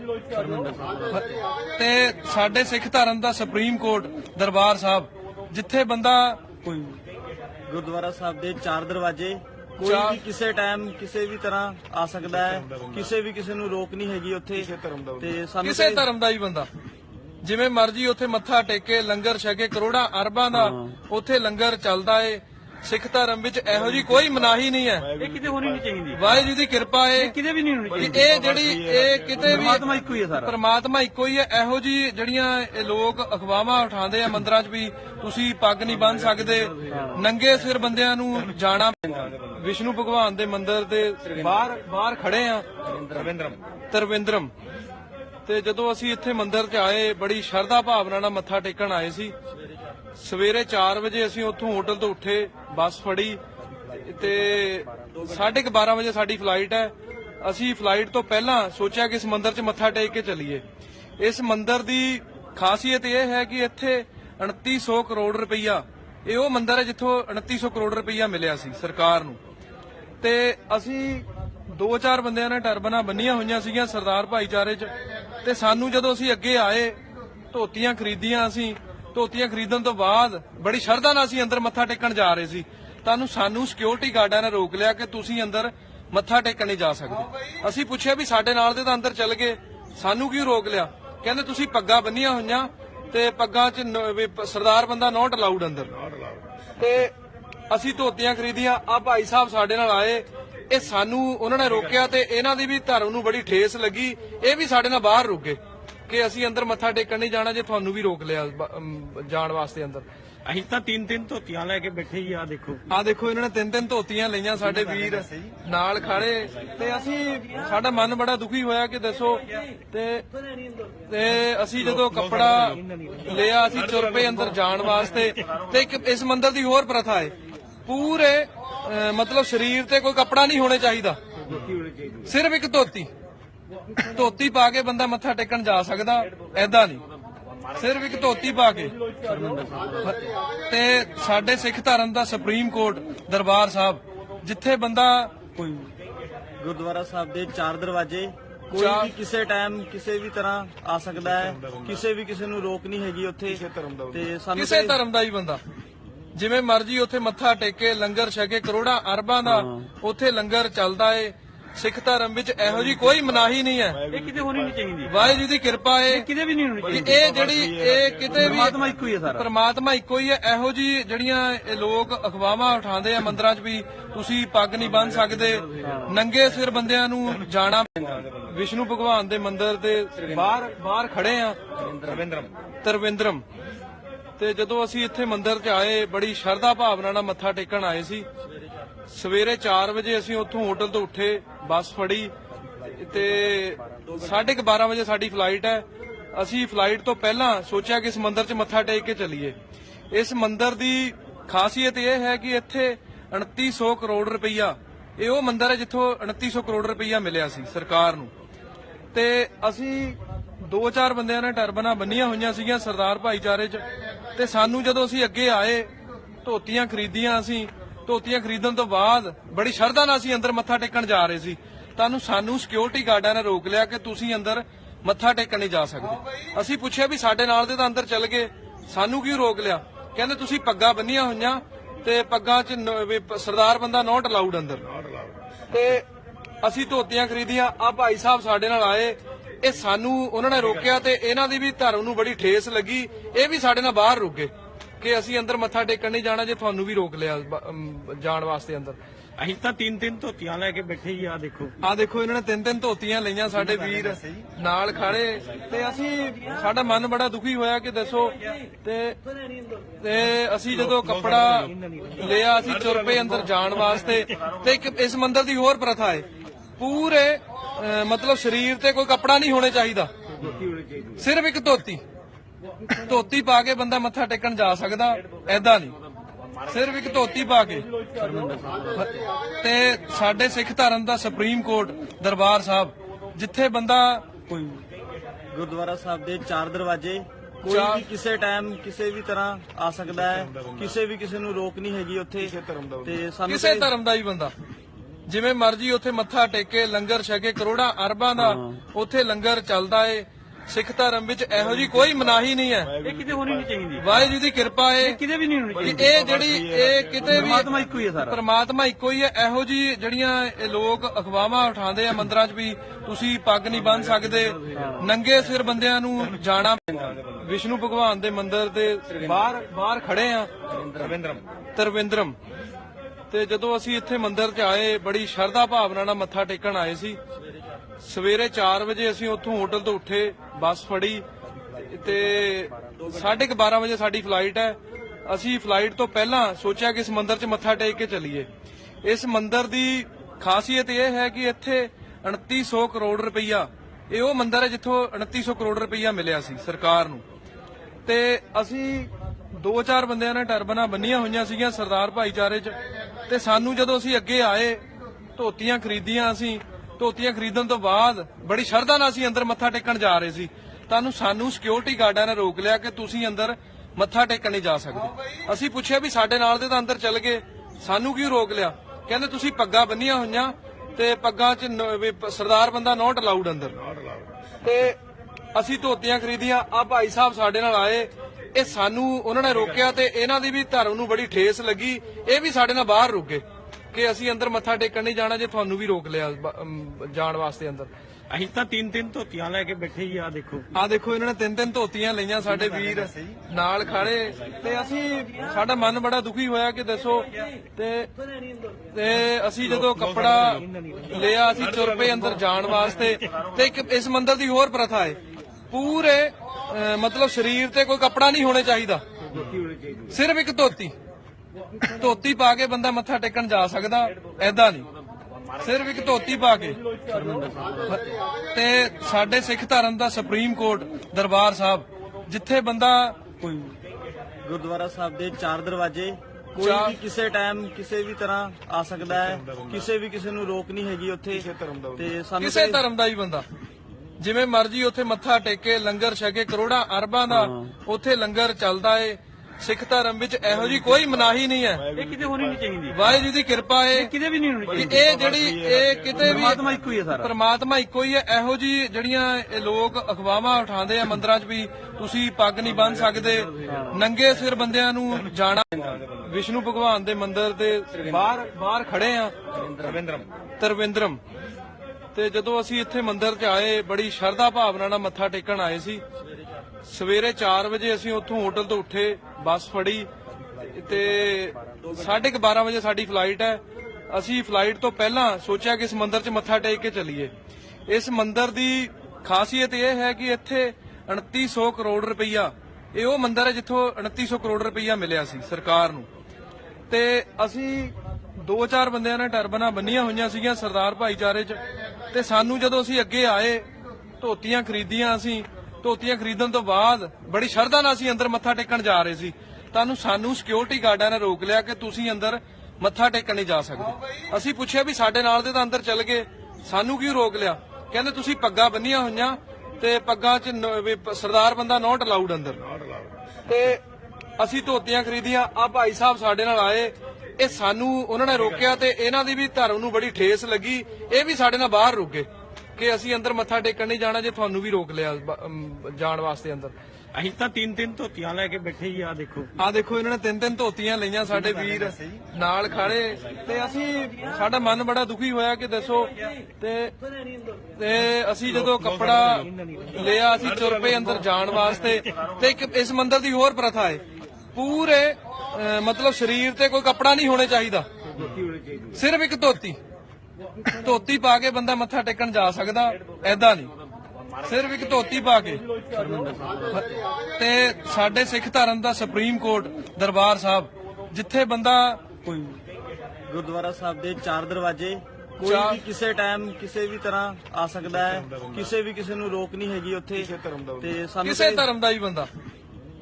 ਤੇ ਸਾਡੇ ਸਿੱਖ ਧਰਮ ਦਾ ਸੁਪਰੀਮ ਕੋਰਟ ਦਰਬਾਰ ਸਾਹਿਬ ਜਿੱਥੇ ਬੰਦਾ ਕੋਈ ਗੁਰਦੁਆਰਾ ਸਾਹਿਬ ਦੇ ਚਾਰ ਦਰਵਾਜ਼ੇ ਕੋਈ ਵੀ ਕਿਸੇ ਟਾਈਮ ਕਿਸੇ ਵੀ ਤਰ੍ਹਾਂ ਆ ਸਕਦਾ ਹੈ ਕਿਸੇ ਵੀ ਕਿਸੇ ਨੂੰ ਰੋਕ ਨਹੀਂ ਹੈਗੀ ਉੱਥੇ। ਤੇ ਸਾਨੂੰ ਕਿਸੇ ਧਰਮ ਦਾ ਹੀ ਬੰਦਾ। ਜਿਵੇਂ ਮਰਜ਼ੀ ਉੱਥੇ ਮੱਥਾ ਟੇਕੇ ਲੰਗਰ ਛਕੇ ਕਰੋੜਾਂ ਅਰਬਾਂ ਦਾ ਉੱਥੇ ਲੰਗਰ ਚੱਲਦਾ ਏ। ਸਿੱਖ ਧਰਮ ਵਿੱਚ ਇਹੋ ਜੀ ਕੋਈ ਮਨਾਹੀ ਨਹੀਂ ਹੈ। ਇਹ ਕਿਤੇ ਹੋਣੀ ਨਹੀਂ ਚਾਹੀਦੀ। ਵਾਹਿਗੁਰੂ ਦੀ ਕਿਰਪਾ ਏ। ਕਿਤੇ ਵੀ ਨਹੀਂ ਹੋਣੀ ਕਿ ਚਾਹੀਦੀ। ਇਹ ਜਿਹੜੀ ਇਹ ਕਿਤੇ ਵੀ ਪਰਮਾਤਮਾ ਇੱਕੋ ਹੀ ਹੈ ਸਾਰਾ। ਪਰਮਾਤਮਾ ਇੱਕੋ ਹੀ ਹੈ। ਇਹੋ ਜੀ ਜਿਹੜੀਆਂ ਇਹ ਲੋਕ ਅਖਵਾਵਾਂ ਉਠਾਉਂਦੇ ਆ ਮੰਦਰਾਂ 'ਚ ਵੀ ਤੁਸੀਂ ਪੱਗ ਨਹੀਂ ਬੰਨ ਸਕਦੇ। ਨੰਗੇ ਸਿਰ ਬੰਦਿਆਂ ਨੂੰ ਜਾਣਾ ਵਿਸ਼ਨੂੰ ਭਗਵਾਨ ਦੇ ਮੰਦਿਰ ਦੇ ਬਾਹਰ ਬਾਹਰ ਖੜੇ ਆ। ਤਰਵਿੰਦਰਮ ਤਰਵਿੰਦਰਮ। ਤੇ ਜਦੋਂ ਅਸੀਂ ਇੱਥੇ ਮੰਦਿਰ 'ਚ ਆਏ, ਬੜੀ ਸ਼ਰਧਾ ਭਾਵਨਾ ਨਾਲ ਮੱਥਾ ਟੇਕਣ ਆਏ ਸੀ। ਸਵੇਰੇ 4 ਵਜੇ ਅਸੀਂ ਉੱਥੋਂ ਹੋਟਲ ਤੋਂ ਉੱਠੇ, ਬੱਸ ਫੜੀ ਤੇ 12:30 ਵਜੇ ਸਾਡੀ ਫਲਾਈਟ ਹੈ। ਅਸੀਂ ਫਲਾਈਟ ਤੋਂ ਪਹਿਲਾਂ ਸੋਚਿਆ ਕਿ ਇਸ ਮੰਦਿਰ 'ਚ ਮੱਥਾ ਟੇਕ ਕੇ ਚੱਲੀਏ। ਇਸ ਮੰਦਿਰ ਦੀ ਖਾਸੀਅਤ ਇਹ ਹੈ ਕਿ ਇੱਥੇ 2900 ਕਰੋੜ ਰੁਪਈਆ, ਇਹ ਉਹ ਮੰਦਿਰ ਹੈ ਜਿੱਥੋਂ 2900 ਕਰੋੜ ਰੁਪਈਆ ਮਿਲਿਆ ਸੀ ਸਰਕਾਰ ਨੂੰ। ਤੇ ਅਸੀਂ ਦੋ ਚਾਰ ਬੰਦਿਆਂ ਨੇ ਟਰਬਨਾ ਬੰਨੀਆਂ ਹੋਈਆਂ ਸੀਗੀਆਂ ਸਰਦਾਰ ਭਾਈਚਾਰੇ 'ਚ। ਤੇ ਸਾਨੂੰ ਜਦੋਂ ਅਸੀਂ ਅੱਗੇ ਆਏ, ਧੋਤੀਆਂ ਖਰੀਦੀਆਂ ਅਸੀਂ, ਧੋਤੀਆਂ ਖਰੀਦਣ ਤੋਂ ਬਾਅਦ ਬੜੀ ਸ਼ਰਧਾ ਨਾਲ ਅਸੀਂ ਅੰਦਰ ਮੱਥਾ ਟੇਕਣ ਜਾ ਰਹੇ ਸੀ। ਤੁਹਾਨੂੰ ਸਾਨੂੰ ਸਿਕਿਉਰਿਟੀ ਗਾਰਡਾਂ ਨੇ ਰੋਕ ਲਿਆ ਕਿ ਤੁਸੀਂ ਅੰਦਰ ਮੱਥਾ ਟੇਕਣ ਨਹੀਂ ਜਾ ਸਕਦੇ। ਅਸੀਂ ਪੁੱਛਿਆ ਵੀ ਸਾਡੇ ਨਾਲ ਦੇ ਤਾਂ ਅੰਦਰ ਚੱਲ ਗਏ। ਸਾਨੂੰ ਕਿਉਂ ਰੋਕ ਲਿਆ? ਕਹਿੰਦੇ ਤੁਸੀਂ ਪੱਗਾਂ ਬੰਨੀਆਂ ਹੋਈਆਂ ਤੇ ਪੱਗਾਂ 'ਚ ਸਰਦਾਰ ਬੰਦਾ ਨੋਟ ਅਲਾਉਡ ਅੰਦਰ। ਤੇ ਅਸੀਂ ਧੋਤੀਆਂ ਖਰੀਦੀਆਂ। ਆ ਭਾਈ ਸਾਹਿਬ ਸਾਡੇ ਨਾਲ ਆਏ। ਇਹ ਸਾਨੂੰ ਉਹਨਾਂ ਨੇ ਰੋਕਿਆ ਤੇ ਇਹਨਾਂ ਦੀ ਵੀ ਧਰਮ ਨੂੰ ਬੜੀ ਠੇਸ ਲੱਗੀ। ਇਹ ਵੀ ਸਾਡੇ ਨਾਲ ਬਾਹਰ ਰੁਕ ਗਏ ਕਿ ਅਸੀਂ ਅੰਦਰ ਮੱਥਾ ਟੇਕਣ ਨਹੀਂ ਜਾਣਾ ਜੇ ਤੁਹਾਨੂੰ ਵੀ ਰੋਕ ਲਿਆ ਜਾਣ ਵਾਸਤੇ ਅੰਦਰ। ਅਸੀਂ ਤਾਂ ਤਿੰਨ ਤਿੰਨ ਧੋਤੀਆਂ ਲੈ ਕੇ ਬੈਠੇ ਹੀ ਆ ਦੇਖੋ। ਆ ਦੇਖੋ ਇਹਨਾਂ ਨੇ ਤਿੰਨ ਤਿੰਨ ਧੋਤੀਆਂ ਲਈਆਂ ਸਾਡੇ ਵੀਰ ਨਾਲ ਖੜੇ ਤੇ ਅਸੀਂ ਸਾਡਾ ਮਨ ਬੜਾ ਦੁਖੀ ਹੋਇਆ ਕਿ ਦੱਸੋ ਤੇ ਤੇ ਅਸੀਂ ਜਦੋਂ ਕੱਪੜਾ ਲਿਆ ਅਸੀਂ ਤੁਰ ਪਏ ਅੰਦਰ ਜਾਣ ਵਾਸਤੇ ਤੇ ਇੱਕ ਇਸ ਮੰਦਰ ਦੀ ਹੋਰ ਪ੍ਰਥਾ ਹੈ। ਪੂਰੇ ਮਤਲਬ ਸਰੀਰ ਤੇ ਕੋਈ ਕੱਪੜਾ ਨਹੀਂ ਹੋਣਾ ਚਾਹੀਦਾ। ਸਿਰਫ ਇੱਕ ਧੋਤੀ। ਧੋਤੀ ਪਾ ਕੇ ਬੰਦਾ ਮੱਥਾ ਟੇਕਣ ਜਾ ਸਕਦਾ ਐਦਾਂ ਨਹੀਂ। ਸਿਰਫ ਇੱਕ ਧੋਤੀ ਪਾ ਕੇ। ਤੇ ਸਾਡੇ ਸਿੱਖ ਧਰਮ ਦਾ ਸੁਪਰੀਮ ਕੋਰਟ ਦਰਬਾਰ ਸਾਹਿਬ ਜਿੱਥੇ ਬੰਦਾ ਕੋਈ ਗੁਰਦੁਆਰਾ ਸਾਹਿਬ ਦੇ ਚਾਰ ਦਰਵਾਜ਼ੇ ਕੋਈ ਵੀ ਕਿਸੇ ਟਾਈਮ ਕਿਸੇ ਵੀ ਤਰ੍ਹਾਂ ਆ ਸਕਦਾ ਹੈ ਕਿਸੇ ਵੀ ਕਿਸੇ ਨੂੰ ਰੋਕ ਨਹੀਂ ਹੈਗੀ ਉੱਥੇ। ਤੇ ਸਾਨੂੰ ਕਿਸੇ ਧਰਮ ਦਾ ਹੀ ਬੰਦਾ। ਜਿਵੇਂ ਮਰਜ਼ੀ ਉੱਥੇ ਮੱਥਾ ਟੇਕੇ ਲੰਗਰ ਛਕੇ ਕਰੋੜਾਂ ਅਰਬਾਂ ਦਾ ਉੱਥੇ ਲੰਗਰ ਚੱਲਦਾ ਏ। ਸਿੱਖ ਧਰਮ ਵਿੱਚ ਇਹੋ ਜੀ ਕੋਈ ਮਨਾਹੀ ਨਹੀਂ ਹੈ। ਇਹ ਕਿਤੇ ਹੋਣੀ ਨਹੀਂ ਚਾਹੀਦੀ। ਵਾਹਿਗੁਰੂ ਦੀ ਕਿਰਪਾ ਏ। ਕਿਤੇ ਵੀ ਨਹੀਂ ਹੋਣੀ ਚਾਹੀਦੀ। ਇਹ ਜਿਹੜੀ ਇਹ ਕਿਤੇ ਵੀ ਪਰਮਾਤਮਾ ਇੱਕੋ ਹੀ ਹੈ ਸਾਰਾ। ਪਰਮਾਤਮਾ ਇੱਕੋ ਹੀ ਹੈ। ਇਹੋ ਜੀ ਜਿਹੜੀਆਂ ਇਹ ਲੋਕ ਅਖਵਾਵਾਂ ਉਠਾਉਂਦੇ ਆ ਮੰਦਰਾਂ 'ਚ ਵੀ ਤੁਸੀਂ ਪੱਗ ਨਹੀਂ ਬੰਨ ਸਕਦੇ ਨੰਗੇ ਸਿਰ ਬੰਦਿਆਂ ਨੂੰ ਜਾਣਾ ਵਿਸ਼ਨੂੰ ਭਗਵਾਨ ਦੇ ਮੰਦਿਰ ਦੇ ਬਾਹਰ ਬਾਹਰ ਖੜੇ ਆ। ਤਰਵਿੰਦਰਮ। ਤੇ ਜਦੋਂ ਅਸੀਂ ਇੱਥੇ ਮੰਦਿਰ 'ਚ ਆਏ, ਬੜੀ ਸ਼ਰਧਾ ਭਾਵਨਾ ਨਾਲ ਮੱਥਾ ਟੇਕਣ ਆਏ ਸੀ। ਸਵੇਰੇ 4 ਵਜੇ ਅਸੀਂ ਉੱਥੋਂ ਹੋਟਲ ਤੋਂ ਉੱਠੇ, ਬੱਸ ਫੜੀ ਤੇ 12:30 ਵਜੇ ਸਾਡੀ ਫਲਾਈਟ ਹੈ। ਅਸੀਂ ਫਲਾਈਟ ਤੋਂ ਪਹਿਲਾਂ ਸੋਚਿਆ ਕਿ ਇਸ ਮੰਦਿਰ 'ਚ ਮੱਥਾ ਟੇਕ ਕੇ ਚੱਲੀਏ। ਇਸ ਮੰਦਿਰ ਦੀ ਖਾਸੀਅਤ ਇਹ ਹੈ ਕਿ ਇੱਥੇ 2900 ਕਰੋੜ ਰੁਪਈਆ, ਇਹ ਉਹ ਮੰਦਿਰ ਹੈ ਜਿੱਥੋਂ 2900 ਕਰੋੜ ਰੁਪਈਆ ਮਿਲਿਆ ਸੀ ਸਰਕਾਰ ਨੂੰ। ਤੇ ਅਸੀਂ ਦੋ ਚਾਰ ਬੰਦਿਆਂ ਨੇ ਟਰਬਨਾਂ ਬੰਨੀਆਂ ਹੋਈਆਂ ਸੀਗੀਆਂ ਸਰਦਾਰ ਭਾਈਚਾਰੇ 'ਚ। ਤੇ ਸਾਨੂੰ ਜਦੋਂ ਅਸੀਂ ਅੱਗੇ ਆਏ, ਧੋਤੀਆਂ ਖਰੀਦੀਆਂ ਅਸੀਂ, ਧੋਤੀਆਂ ਖਰੀਦਣ ਤੋਂ ਬਾਅਦ ਬੜੀ ਸ਼ਰਧਾ ਨਾਲ ਅਸੀਂ ਅੰਦਰ ਮੱਥਾ ਟੇਕਣ ਜਾ ਰਹੇ ਸੀ। ਤੁਹਾਨੂੰ ਸਾਨੂੰ ਸਿਕਿਉਰਿਟੀ ਗਾਰਡਾਂ ਨੇ ਰੋਕ ਲਿਆ ਕਿ ਤੁਸੀਂ ਅੰਦਰ ਮੱਥਾ ਟੇਕਣ ਨਹੀਂ ਜਾ ਸਕਦੇ। ਅਸੀਂ ਪੁੱਛਿਆ ਵੀ ਸਾਡੇ ਨਾਲ ਦੇ ਤਾਂ ਅੰਦਰ ਚੱਲ ਗਏ। ਸਾਨੂੰ ਕਿਉਂ ਰੋਕ ਲਿਆ? ਕਹਿੰਦੇ ਤੁਸੀਂ ਪੱਗਾਂ ਬੰਨੀਆਂ ਹੋਈਆਂ ਤੇ ਪੱਗਾਂ 'ਚ ਸਰਦਾਰ ਬੰਦਾ ਨੋਟ ਅਲਾਉਡ ਅੰਦਰ। ਤੇ ਅਸੀਂ ਧੋਤੀਆਂ ਖਰੀਦੀਆਂ। ਆ ਭਾਈ ਸਾਹਿਬ ਸਾਡੇ ਨਾਲ ਆਏ। ਇਹ ਸਾਨੂੰ ਉਹਨਾਂ ਨੇ ਰੋਕਿਆ ਤੇ ਇਹਨਾਂ ਦੀ ਵੀ ਧਰਮ ਨੂੰ ਬੜੀ ਠੇਸ ਲੱਗੀ। ਇਹ ਵੀ ਸਾਡੇ ਨਾਲ ਬਾਹਰ ਰੁਕ ਗਏ ਕਿ ਅਸੀਂ ਅੰਦਰ ਮੱਥਾ ਟੇਕਣ ਨਹੀਂ ਜਾਣਾ ਜੇ ਤੁਹਾਨੂੰ ਵੀ ਰੋਕ ਲਿਆ ਬ- ਅਮ, ਜਾਣ ਵਾਸਤੇ ਅੰਦਰ। ਅਸੀਂ ਤਾਂ ਤਿੰਨ ਤਿੰਨ ਧੋਤੀਆਂ ਲੈ ਕੇ ਬੈਠੇ ਹੀ ਆ ਦੇਖੋ। ਆ ਦੇਖੋ ਇਹਨਾਂ ਨੇ ਤਿੰਨ ਤਿੰਨ ਧੋਤੀਆਂ ਲਈਆਂ ਸਾਡੇ ਵੀਰ ਨਾਲ ਖੜੇ ਤੇ ਅਸੀਂ ਸਾਡਾ ਮਨ ਬੜਾ ਦੁਖੀ ਹੋਇਆ ਕਿ ਦੱਸੋ ਤੇ ਤੇ ਅਸੀਂ ਜਦੋਂ ਕੱਪੜਾ ਲਿਆ ਅਸੀਂ ਤੁਰ ਪਏ ਅੰਦਰ ਜਾਣ ਵਾਸਤੇ ਤੇ ਇੱਕ ਇਸ ਮੰਦਰ ਦੀ ਹੋਰ ਪ੍ਰਥਾ ਹੈ ਪੂਰੇ ਅਹ, ਮਤਲਬ ਸਰੀਰ ਤੇ ਕੋਈ ਕੱਪੜਾ ਨਹੀਂ ਹੋਣਾ ਚਾਹੀਦਾ। ਸਿਰਫ ਇੱਕ ਧੋਤੀ। ਧੋਤੀ ਪਾ ਕੇ ਬੰਦਾ ਮੱਥਾ ਟੇਕਣ ਜਾ ਸਕਦਾ ਐਦਾਂ ਨਹੀਂ। ਸਿਰਫ ਇੱਕ ਧੋਤੀ ਪਾ ਕੇ। ਤੇ ਸਾਡੇ ਸਿੱਖ ਧਰਮ ਦਾ ਸੁਪਰੀਮ ਕੋਰਟ ਦਰਬਾਰ ਸਾਹਿਬ ਜਿੱਥੇ ਬੰਦਾ ਕੋਈ ਗੁਰਦੁਆਰਾ ਸਾਹਿਬ ਦੇ ਚਾਰ ਦਰਵਾਜ਼ੇ ਕੋਈ ਚਾਰ- ਵੀ ਕਿਸੇ ਟਾਈਮ ਕਿਸੇ ਵੀ ਤਰ੍ਹਾਂ ਆ ਸਕਦਾ ਹੈ ਕਿਸੇ ਵੀ ਕਿਸੇ ਨੂੰ ਰੋਕ ਨਹੀਂ ਹੈਗੀ ਉੱਥੇ। ਤੇ ਸਾਨੂੰ ਕਿਸੇ ਧਰਮ ਦਾ ਹੀ ਬੰਦਾ। ਜਿਵੇਂ ਮਰਜ਼ੀ ਉੱਥੇ ਮੱਥਾ ਟੇਕੇ ਲੰਗਰ ਛਕੇ ਕਰੋੜਾਂ ਅਰਬਾਂ ਦਾ ਉੱਥੇ ਲੰਗਰ ਚੱਲਦਾ ਏ। ਸਿੱਖ ਧਰਮ ਵਿੱਚ ਇਹੋ ਜੀ ਕੋਈ ਮਨਾਹੀ ਨਹੀਂ ਹੈ। ਇਹ ਕਿਤੇ ਹੋਣੀ ਨਹੀਂ ਚਾਹੀਦੀ। ਵਾਹਿਗੁਰੂ ਦੀ ਕਿਰਪਾ ਏ ਕਿਤੇ ਵੀ ਨਹੀਂ ਹੋਣੀ ਚਾਹੀਦੀ। ਇਹ ਜਿਹੜੀ ਇਹ ਕਿਤੇ ਵੀ ਪਰਮਾਤਮਾ ਇੱਕੋ ਹੀ ਹੈ ਸਾਰਾ। ਪਰਮਾਤਮਾ ਇੱਕੋ ਹੀ ਹੈ। ਇਹੋ ਜੀ ਜਿਹੜੀਆਂ ਇਹ ਲੋਕ ਅਖਵਾਵਾਂ ਉਠਾਉਂਦੇ ਆ ਮੰਦਰਾਂ 'ਚ ਵੀ ਤੁਸੀਂ ਪੱਗ ਨਹੀਂ ਬੰਨ ਸਕਦੇ। ਨੰਗੇ ਸਿਰ ਬੰਦਿਆਂ ਨੂੰ ਜਾਣਾ ਵਿਸ਼ਨੂੰ ਭਗਵਾਨ ਦੇ ਮੰਦਿਰ ਦੇ ਬਾਹਰ ਬਾਹਰ ਖੜੇ ਆ। ਤਰਵਿੰਦਰਮ। ਤੇ ਜਦੋਂ ਅਸੀਂ ਇੱਥੇ ਮੰਦਿਰ 'ਚ ਆਏ, ਬੜੀ ਸ਼ਰਧਾ ਭਾਵਨਾ ਨਾਲ ਮੱਥਾ ਟੇਕਣ ਆਏ ਸੀ। ਸਵੇਰੇ 4 ਵਜੇ ਅਸੀਂ ਉੱਥੋਂ ਹੋਟਲ ਤੋਂ ਉੱਠੇ, ਬੱਸ ਫੜੀ ਤੇ 12:30 ਵਜੇ ਸਾਡੀ ਫਲਾਈਟ ਹੈ। ਅਸੀਂ ਫਲਾਈਟ ਤੋਂ ਪਹਿਲਾਂ ਸੋਚਿਆ ਕਿ ਇਸ ਮੰਦਿਰ 'ਚ ਮੱਥਾ ਟੇਕ ਕੇ ਚੱਲੀਏ। ਇਸ ਮੰਦਿਰ ਦੀ ਖਾਸੀਅਤ ਇਹ ਹੈ ਕਿ ਇੱਥੇ 2900 ਕਰੋੜ ਰੁਪਈਆ, ਇਹ ਉਹ ਮੰਦਿਰ ਹੈ ਜਿੱਥੋਂ 2900 ਕਰੋੜ ਰੁਪਈਆ ਮਿਲਿਆ ਸੀ ਸਰਕਾਰ ਨੂੰ। ਤੇ ਅਸੀਂ ਦੋ ਚਾਰ ਬੰਦਿਆਂ ਨੇ ਟਰਬਨਾਂ ਬੰਨੀਆਂ ਹੋਈਆਂ ਸੀਗੀਆਂ ਸਰਦਾਰ ਭਾਈਚਾਰੇ 'ਚ। ਤੇ ਸਾਨੂੰ ਜਦੋਂ ਅਸੀਂ ਅੱਗੇ ਆਏ, ਧੋਤੀਆਂ ਖਰੀਦੀਆਂ ਅਸੀਂ, ਧੋਤੀਆਂ ਖਰੀਦਣ ਤੋਂ ਬਾਅਦ ਬੜੀ ਸ਼ਰਧਾ ਨਾਲ ਅਸੀਂ ਅੰਦਰ ਮੱਥਾ ਟੇਕਣ ਜਾ ਰਹੇ ਸੀ। ਤੁਹਾਨੂੰ ਸਾਨੂੰ ਸਿਕਿਉਰਿਟੀ ਗਾਰਡਾਂ ਨੇ ਰੋਕ ਲਿਆ ਕਿ ਤੁਸੀਂ ਅੰਦਰ ਮੱਥਾ ਟੇਕਣ ਨਹੀਂ ਜਾ ਸਕਦੇ। ਅਸੀਂ ਪੁੱਛਿਆ ਵੀ ਸਾਡੇ ਨਾਲ ਦੇ ਤਾਂ ਅੰਦਰ ਚੱਲ ਗਏ। ਸਾਨੂੰ ਕਿਉਂ ਰੋਕ ਲਿਆ? ਕਹਿੰਦੇ ਤੁਸੀਂ ਪੱਗਾਂ ਬੰਨੀਆਂ ਹੋਈਆਂ ਤੇ ਪੱਗਾਂ 'ਚ ਸਰਦਾਰ ਬੰਦਾ ਨੋਟ ਅਲਾਉਡ ਅੰਦਰ। ਤੇ ਅਸੀਂ ਧੋਤੀਆਂ ਖਰੀਦੀਆਂ। ਆ ਭਾਈ ਸਾਹਿਬ ਸਾਡੇ ਨਾਲ ਆਏ। ਇਹ ਸਾਨੂੰ ਉਹਨਾਂ ਨੇ ਰੋਕਿਆ ਤੇ ਇਹਨਾਂ ਦੀ ਵੀ ਧਰਮ ਨੂੰ ਬੜੀ ਠੇਸ ਲੱਗੀ। ਇਹ ਵੀ ਸਾਡੇ ਨਾਲ ਬਾਹਰ ਰੁਕੇ ਕਿ ਅਸੀਂ ਅੰਦਰ ਮੱਥਾ ਟੇਕਣ ਨਹੀਂ ਜਾਣਾ ਜੇ ਤੁਹਾਨੂੰ ਵੀ ਰੋਕ ਲਿਆ ਜਾਣ ਵਾਸਤੇ ਅੰਦਰ। ਅਸੀਂ ਤਾਂ ਤਿੰਨ ਤਿੰਨ ਧੋਤੀਆਂ ਲੈ ਕੇ ਬੈਠੇ ਹੀ ਆ ਦੇਖੋ। ਆ ਦੇਖੋ ਇਹਨਾਂ ਨੇ ਤਿੰਨ ਤਿੰਨ ਧੋਤੀਆਂ ਲਈਆਂ ਸਾਡੇ ਵੀਰ ਨਾਲ ਖੜੇ ਤੇ ਅਸੀਂ ਸਾਡਾ ਮਨ ਬੜਾ ਦੁਖੀ ਹੋਇਆ ਕਿ ਦੱਸੋ ਤੇ ਤੇ ਅਸੀਂ ਜਦੋਂ ਕੱਪੜਾ ਲਿਆ ਅਸੀਂ ਤੁਰ ਪਏ ਅੰਦਰ ਜਾਣ ਵਾਸਤੇ ਤੇ ਇੱਕ ਇਸ ਮੰਦਰ ਦੀ ਹੋਰ ਪ੍ਰਥਾ ਹੈ। ਪੂਰੇ ਮਤਲਬ ਸਰੀਰ ਤੇ ਕੋਈ ਕੱਪੜਾ ਨਹੀਂ ਹੋਣਾ ਚਾਹੀਦਾ। ਸਿਰਫ ਇੱਕ ਧੋਤੀ। ਧੋਤੀ ਪਾ ਕੇ ਬੰਦਾ ਮੱਥਾ ਟੇਕਣ ਜਾ ਸਕਦਾ ਐਦਾਂ ਨਹੀਂ। ਸਿਰਫ ਇੱਕ ਧੋਤੀ ਪਾ ਕੇ। ਤੇ ਸਾਡੇ ਸਿੱਖ ਧਰਮ ਦਾ ਸੁਪਰੀਮ ਕੋਰਟ ਦਰਬਾਰ ਸਾਹਿਬ ਜਿੱਥੇ ਬੰਦਾ ਕੋਈ ਗੁਰਦੁਆਰਾ ਸਾਹਿਬ ਦੇ ਚਾਰ ਦਰਵਾਜ਼ੇ ਕੋਈ ਵੀ ਕਿਸੇ ਟਾਈਮ ਕਿਸੇ ਵੀ ਤਰ੍ਹਾਂ ਆ ਸਕਦਾ ਹੈ ਕਿਸੇ ਵੀ ਕਿਸੇ ਨੂੰ ਰੋਕ ਨਹੀਂ ਹੈਗੀ ਉੱਥੇ। ਤੇ ਸਾਨੂੰ ਕਿਸੇ ਧਰਮ ਦਾ ਹੀ ਬੰਦਾ। ਜਿਵੇਂ ਮਰਜ਼ੀ ਉੱਥੇ ਮੱਥਾ ਟੇਕੇ ਲੰਗਰ ਛਕੇ ਕਰੋੜਾਂ ਅਰਬਾਂ ਦਾ ਉੱਥੇ ਲੰਗਰ ਚੱਲਦਾ ਏ। ਸਿੱਖ ਧਰਮ ਵਿੱਚ ਇਹੋ ਜੀ ਕੋਈ ਮਨਾਹੀ ਨਹੀਂ ਹੈ। ਇਹ ਕਿਤੇ ਹੋਣੀ ਨਹੀਂ ਚਾਹੀਦੀ। ਵਾਹਿਗੁਰੂ ਦੀ ਕਿਰਪਾ ਏ। ਕਿਤੇ ਵੀ ਨਹੀਂ ਹੋਣੀ ਚਾਹੀਦੀ। ਇਹ ਜਿਹੜੀ ਇਹ ਕਿਤੇ ਵੀ ਪਰਮਾਤਮਾ ਇੱਕੋ ਹੀ ਹੈ ਸਾਰਾ। ਪਰਮਾਤਮਾ ਇੱਕੋ ਹੀ ਹੈ। ਇਹੋ ਜੀ ਜਿਹੜੀਆਂ ਇਹ ਲੋਕ ਅਖਵਾਵਾਂ ਉਠਾਉਂਦੇ ਆ ਮੰਦਰਾਂ 'ਚ ਵੀ ਤੁਸੀਂ ਪੱਗ ਨਹੀਂ ਬੰਨ ਸਕਦੇ। ਨੰਗੇ ਸਿਰ ਬੰਦਿਆਂ ਨੂੰ ਜਾਣਾ ਵਿਸ਼ਨੂੰ ਭਗਵਾਨ ਦੇ ਮੰਦਿਰ ਦੇ ਬਾਹਰ ਬਾਹਰ ਖੜੇ ਆ। ਤਰਵਿੰਦਰਮ। ਤੇ ਜਦੋਂ ਅਸੀਂ ਇੱਥੇ ਮੰਦਿਰ 'ਚ ਆਏ, ਬੜੀ ਸ਼ਰਧਾ ਭਾਵਨਾ ਨਾਲ ਮੱਥਾ ਟੇਕਣ ਆਏ ਸੀ। ਸਵੇਰੇ 4 ਵਜੇ ਅਸੀਂ ਉੱਥੋਂ ਹੋਟਲ ਤੋਂ ਉੱਠੇ, ਬੱਸ ਫੜੀ ਤੇ 12:30 ਵਜੇ ਸਾਡੀ ਫਲਾਈਟ ਹੈ। ਅਸੀਂ ਫਲਾਈਟ ਤੋਂ ਪਹਿਲਾਂ ਸੋਚਿਆ ਕਿ ਇਸ ਮੰਦਿਰ 'ਚ ਮੱਥਾ ਟੇਕ ਕੇ ਚੱਲੀਏ। ਇਸ ਮੰਦਿਰ ਦੀ ਖਾਸੀਅਤ ਇਹ ਹੈ ਕਿ ਇੱਥੇ 2900 ਕਰੋੜ ਰੁਪਈਆ, ਇਹ ਉਹ ਮੰਦਿਰ ਹੈ ਜਿੱਥੋਂ 2900 ਕਰੋੜ ਰੁਪਈਆ ਮਿਲਿਆ ਸੀ ਸਰਕਾਰ ਨੂੰ। ਤੇ ਅਸੀਂ ਦੋ ਚਾਰ ਬੰਦਿਆਂ ਨੇ ਟਰਬਨਾ ਬੰਨੀਆਂ ਹੋਈਆਂ ਸੀਗੀਆਂ ਸਰਦਾਰ ਭਾਈਚਾਰੇ 'ਚ। ਤੇ ਸਾਨੂੰ ਜਦੋਂ ਅਸੀਂ ਅੱਗੇ ਆਏ, ਧੋਤੀਆਂ ਖਰੀਦੀਆਂ ਅਸੀਂ, ਧੋਤੀਆਂ ਖਰੀਦਣ ਤੋਂ ਬਾਅਦ ਬੜੀ ਸ਼ਰਧਾ ਨਾਲ ਅਸੀਂ ਅੰਦਰ ਮੱਥਾ ਟੇਕਣ ਜਾ ਰਹੇ ਸੀ। ਤੁਹਾਨੂੰ ਸਾਨੂੰ ਸਿਕਿਉਰਿਟੀ ਗਾਰਡਾਂ ਨੇ ਰੋਕ ਲਿਆ ਕਿ ਤੁਸੀਂ ਅੰਦਰ ਮੱਥਾ ਟੇਕਣ ਨਹੀਂ ਜਾ ਸਕਦੇ। ਅਸੀਂ ਪੁੱਛਿਆ ਵੀ ਸਾਡੇ ਨਾਲ ਦੇ ਤਾਂ ਅੰਦਰ ਚੱਲ ਗਏ, ਸਾਨੂੰ ਕਿਉਂ ਰੋਕ ਲਿਆ? ਕਹਿੰਦੇ ਤੁਸੀਂ ਪੱਗਾਂ ਬੰਨੀਆਂ ਹੋਈਆਂ ਤੇ ਪੱਗਾਂ 'ਚ ਸਰਦਾਰ ਬੰਦਾ ਨੋਟ ਅਲਾਉਡ ਅੰਦਰ। ਤੇ ਅਸੀਂ ਧੋਤੀਆਂ ਖਰੀਦੀਆਂ ਆ ਭਾਈ ਸਾਹਿਬ ਸਾਡੇ ਨਾਲ ਆਏ ਇਹ ਸਾਨੂੰ ਉਹਨਾਂ ਨੇ ਰੋਕਿਆ ਤੇ ਇਹਨਾਂ ਦੀ ਵੀ ਧਰਮ ਨੂੰ ਬੜੀ ਠੇਸ ਲੱਗੀ। ਇਹ ਵੀ ਸਾਡੇ ਨਾਲ ਬਾਹਰ ਰੁਕੇ ਕਿ ਅਸੀਂ ਅੰਦਰ ਮੱਥਾ ਟੇਕਣ ਨਹੀਂ ਜਾਣਾ ਜੇ ਤੁਹਾਨੂੰ ਵੀ ਰੋਕ ਲਿਆ ਜਾਣ ਵਾਸਤੇ ਅੰਦਰ। ਅਸੀਂ ਤਾਂ ਤਿੰਨ ਤਿੰਨ ਧੋਤੀਆਂ ਲੈ ਕੇ ਬੈਠੇ ਹੀ ਆ ਦੇਖੋ। ਆ ਦੇਖੋ ਇਹਨਾਂ ਨੇ ਤਿੰਨ ਤਿੰਨ ਧੋਤੀਆਂ ਲਈਆਂ ਸਾਡੇ ਵੀਰ ਨਾਲ ਖੜੇ ਤੇ ਅਸੀਂ ਸਾਡਾ ਮਨ ਬੜਾ ਦੁਖੀ ਹੋਇਆ ਕਿ ਦੱਸੋ ਤੇ ਤੇ ਅਸੀਂ ਜਦੋਂ ਕੱਪੜਾ ਲਿਆ ਅਸੀਂ ਤੁਰ ਪਏ ਅੰਦਰ ਜਾਣ ਵਾਸਤੇ ਤੇ ਇੱਕ ਇਸ ਮੰਦਰ ਦੀ ਹੋਰ ਪ੍ਰਥਾ ਹੈ। ਪੂਰੇ ਮਤਲਬ ਸਰੀਰ ਤੇ ਕੋਈ ਕੱਪੜਾ ਨਹੀਂ ਹੋਣਾ ਚਾਹੀਦਾ। ਸਿਰਫ ਇੱਕ ਧੋਤੀ। ਧੋਤੀ ਪਾ ਕੇ ਬੰਦਾ ਮੱਥਾ ਟੇਕਣ ਜਾ ਸਕਦਾ ਐਦਾਂ ਨਹੀਂ। ਸਿਰਫ ਇੱਕ ਧੋਤੀ ਪਾ ਕੇ। ਤੇ ਸਾਡੇ ਸਿੱਖ ਧਰਮ ਦਾ ਸੁਪਰੀਮ ਕੋਰਟ ਦਰਬਾਰ ਸਾਹਿਬ ਜਿੱਥੇ ਬੰਦਾ ਕੋਈ ਗੁਰਦੁਆਰਾ ਸਾਹਿਬ ਦੇ ਚਾਰ ਦਰਵਾਜ਼ੇ ਕੋਈ ਵੀ ਕਿਸੇ ਟਾਈਮ ਕਿਸੇ ਵੀ ਤਰ੍ਹਾਂ ਆ ਸਕਦਾ ਹੈ ਕਿਸੇ ਵੀ ਕਿਸੇ ਨੂੰ ਰੋਕ ਨਹੀਂ ਹੈਗੀ ਉੱਥੇ। ਤੇ ਸਾਨੂੰ ਕਿਸੇ ਧਰਮ ਦਾ ਹੀ ਬੰਦਾ।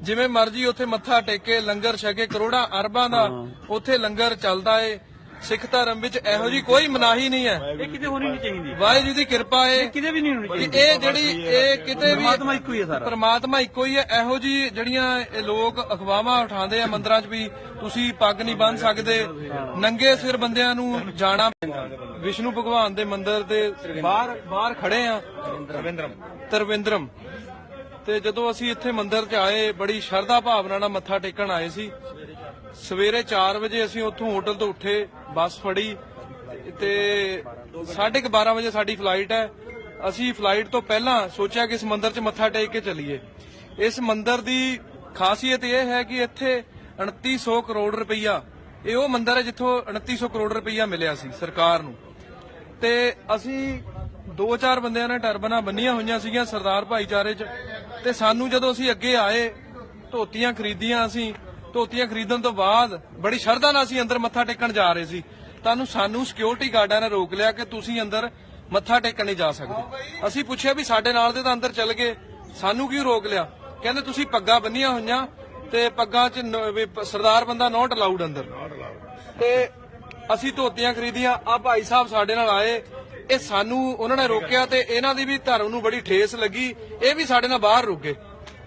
ਜਿਵੇਂ ਮਰਜ਼ੀ ਉੱਥੇ ਮੱਥਾ ਟੇਕੇ ਲੰਗਰ ਛਕੇ ਕਰੋੜਾਂ ਅਰਬਾਂ ਦਾ ਉੱਥੇ ਲੰਗਰ ਚੱਲਦਾ ਏ। ਸਿੱਖ ਧਰਮ ਵਿੱਚ ਇਹੋ ਜੀ ਕੋਈ ਮਨਾਹੀ ਨਹੀਂ ਹੈ। ਇਹ ਕਿਤੇ ਹੋਣੀ ਨਹੀਂ ਚਾਹੀਦੀ। ਵਾਹਿਗੁਰੂ ਦੀ ਕਿਰਪਾ ਏ। ਕਿਤੇ ਵੀ ਨਹੀਂ ਹੋਣੀ ਚਾਹੀਦੀ। ਇਹ ਜਿਹੜੀ ਇਹ ਕਿਤੇ ਵੀ ਪਰਮਾਤਮਾ ਇੱਕੋ ਹੀ ਹੈ ਸਾਰਾ। ਪਰਮਾਤਮਾ ਇੱਕੋ ਹੀ ਹੈ। ਇਹੋ ਜੀ ਜਿਹੜੀਆਂ ਇਹ ਲੋਕ ਅਖਵਾਵਾਂ ਉਠਾਉਂਦੇ ਆ ਮੰਦਰਾਂ 'ਚ ਵੀ ਤੁਸੀਂ ਪੱਗ ਨਹੀਂ ਬੰਨ ਸਕਦੇ। ਨੰਗੇ ਸਿਰ ਬੰਦਿਆਂ ਨੂੰ ਜਾਣਾ ਵਿਸ਼ਨੂੰ ਭਗਵਾਨ ਦੇ ਮੰਦਿਰ ਦੇ ਬਾਹਰ ਬਾਹਰ ਖੜੇ ਆ। ਤਰਵਿੰਦਰਮ। ਤੇ ਜਦੋਂ ਅਸੀਂ ਇੱਥੇ ਮੰਦਿਰ 'ਚ ਆਏ, ਬੜੀ ਸ਼ਰਧਾ ਭਾਵਨਾ ਨਾਲ ਮੱਥਾ ਟੇਕਣ ਆਏ ਸੀ। ਸਵੇਰੇ 4 ਵਜੇ ਅਸੀਂ ਉੱਥੋਂ ਹੋਟਲ ਤੋਂ ਉੱਠੇ, ਬੱਸ ਫੜੀ ਤੇ 12:30 ਵਜੇ ਸਾਡੀ ਫਲਾਈਟ ਹੈ। ਅਸੀਂ ਫਲਾਈਟ ਤੋਂ ਪਹਿਲਾਂ ਸੋਚਿਆ ਕਿ ਇਸ ਮੰਦਿਰ 'ਚ ਮੱਥਾ ਟੇਕ ਕੇ ਚੱਲੀਏ। ਇਸ ਮੰਦਿਰ ਦੀ ਖਾਸੀਅਤ ਇਹ ਹੈ ਕਿ ਇੱਥੇ 2900 ਕਰੋੜ ਰੁਪਈਆ, ਇਹ ਉਹ ਮੰਦਿਰ ਹੈ ਜਿੱਥੋਂ 2900 ਕਰੋੜ ਰੁਪਈਆ ਮਿਲਿਆ ਸੀ ਸਰਕਾਰ ਨੂੰ। ਤੇ ਅਸੀਂ ਦੋ ਚਾਰ ਬੰਦਿਆਂ ਨੇ ਟਰਬਨਾ ਬੰਨੀਆਂ ਹੋਈਆਂ ਸੀਗੀਆਂ ਸਰਦਾਰ ਭਾਈਚਾਰੇ 'ਚ। ਤੇ ਸਾਨੂੰ ਜਦੋਂ ਅਸੀਂ ਅੱਗੇ ਆਏ, ਧੋਤੀਆਂ ਖਰੀਦੀਆਂ ਅਸੀਂ, ਧੋਤੀਆਂ ਖਰੀਦਣ ਤੋਂ ਬਾਅਦ ਬੜੀ ਸ਼ਰਧਾ ਨਾਲ ਅਸੀਂ ਅੰਦਰ ਮੱਥਾ ਟੇਕਣ ਜਾ ਰਹੇ ਸੀ। ਤੁਹਾਨੂੰ ਸਾਨੂੰ ਸਿਕਿਉਰਿਟੀ ਗਾਰਡਾਂ ਨੇ ਰੋਕ ਲਿਆ ਕਿ ਤੁਸੀਂ ਅੰਦਰ ਮੱਥਾ ਟੇਕਣ ਨਹੀਂ ਜਾ ਸਕਦੇ। ਅਸੀਂ ਪੁੱਛਿਆ ਵੀ ਸਾਡੇ ਨਾਲ ਦੇ ਤਾਂ ਅੰਦਰ ਚੱਲ ਗਏ। ਸਾਨੂੰ ਕਿਉਂ ਰੋਕ ਲਿਆ? ਕਹਿੰਦੇ ਤੁਸੀਂ ਪੱਗਾਂ ਬੰਨੀਆਂ ਹੋਈਆਂ ਤੇ ਪੱਗਾਂ 'ਚ ਸਰਦਾਰ ਬੰਦਾ ਨੋਟ ਅਲਾਉਡ ਅੰਦਰ। ਤੇ ਅਸੀਂ ਧੋਤੀਆਂ ਖਰੀਦੀਆਂ। ਆ ਭਾਈ ਸਾਹਿਬ ਸਾਡੇ ਨਾਲ ਆਏ। ਇਹ ਸਾਨੂੰ ਉਹਨਾਂ ਨੇ ਰੋਕਿਆ ਤੇ ਇਹਨਾਂ ਦੀ ਵੀ ਧਰਮ ਨੂੰ ਬੜੀ ਠੇਸ ਲੱਗੀ। ਇਹ ਵੀ ਸਾਡੇ ਨਾਲ ਬਾਹਰ ਰੁਕੇ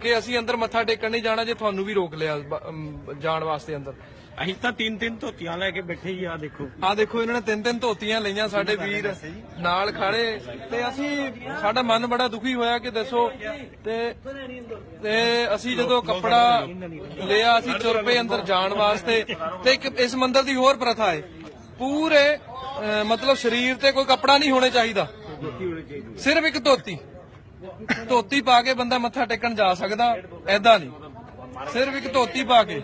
ਕਿ ਅਸੀਂ ਅੰਦਰ ਮੱਥਾ ਟੇਕਣ ਨਹੀਂ ਜਾਣਾ ਜੇ ਤੁਹਾਨੂੰ ਵੀ ਰੋਕ ਲਿਆ ਬ- ਜਾਣ ਵਾਸਤੇ ਅੰਦਰ। ਅਸੀਂ ਤਾਂ ਤਿੰਨ ਤਿੰਨ ਧੋਤੀਆਂ ਲੈ ਕੇ ਬੈਠੇ ਹੀ ਆ ਦੇਖੋ। ਆ ਦੇਖੋ ਇਹਨਾਂ ਨੇ ਤਿੰਨ ਤਿੰਨ ਧੋਤੀਆਂ ਲਈਆਂ ਸਾਡੇ ਵੀਰ ਨਾਲ ਖੜੇ ਤੇ ਅਸੀਂ ਸਾਡਾ ਮਨ ਬੜਾ ਦੁਖੀ ਹੋਇਆ ਕਿ ਦੱਸੋ ਤੇ ਤੇ ਅਸੀਂ ਜਦੋਂ ਕੱਪੜਾ ਲਿਆ ਅਸੀਂ ਤੁਰ ਪਏ ਅੰਦਰ ਜਾਣ ਵਾਸਤੇ ਤੇ ਇੱਕ ਇਸ ਮੰਦਰ ਦੀ ਹੋਰ ਪ੍ਰਥਾ ਹੈ। ਪੂਰੇ ਮਤਲਬ ਸਰੀਰ ਤੇ ਕੋਈ ਕੱਪੜਾ ਨਹੀਂ ਹੋਣਾ ਚਾਹੀਦਾ। ਸਿਰਫ ਇੱਕ ਧੋਤੀ। ਧੋਤੀ ਪਾ ਕੇ ਬੰਦਾ ਮੱਥਾ ਟੇਕਣ ਜਾ ਸਕਦਾ ਐਦਾਂ ਨਹੀਂ। ਸਿਰਫ ਇੱਕ ਧੋਤੀ ਪਾ ਕੇ।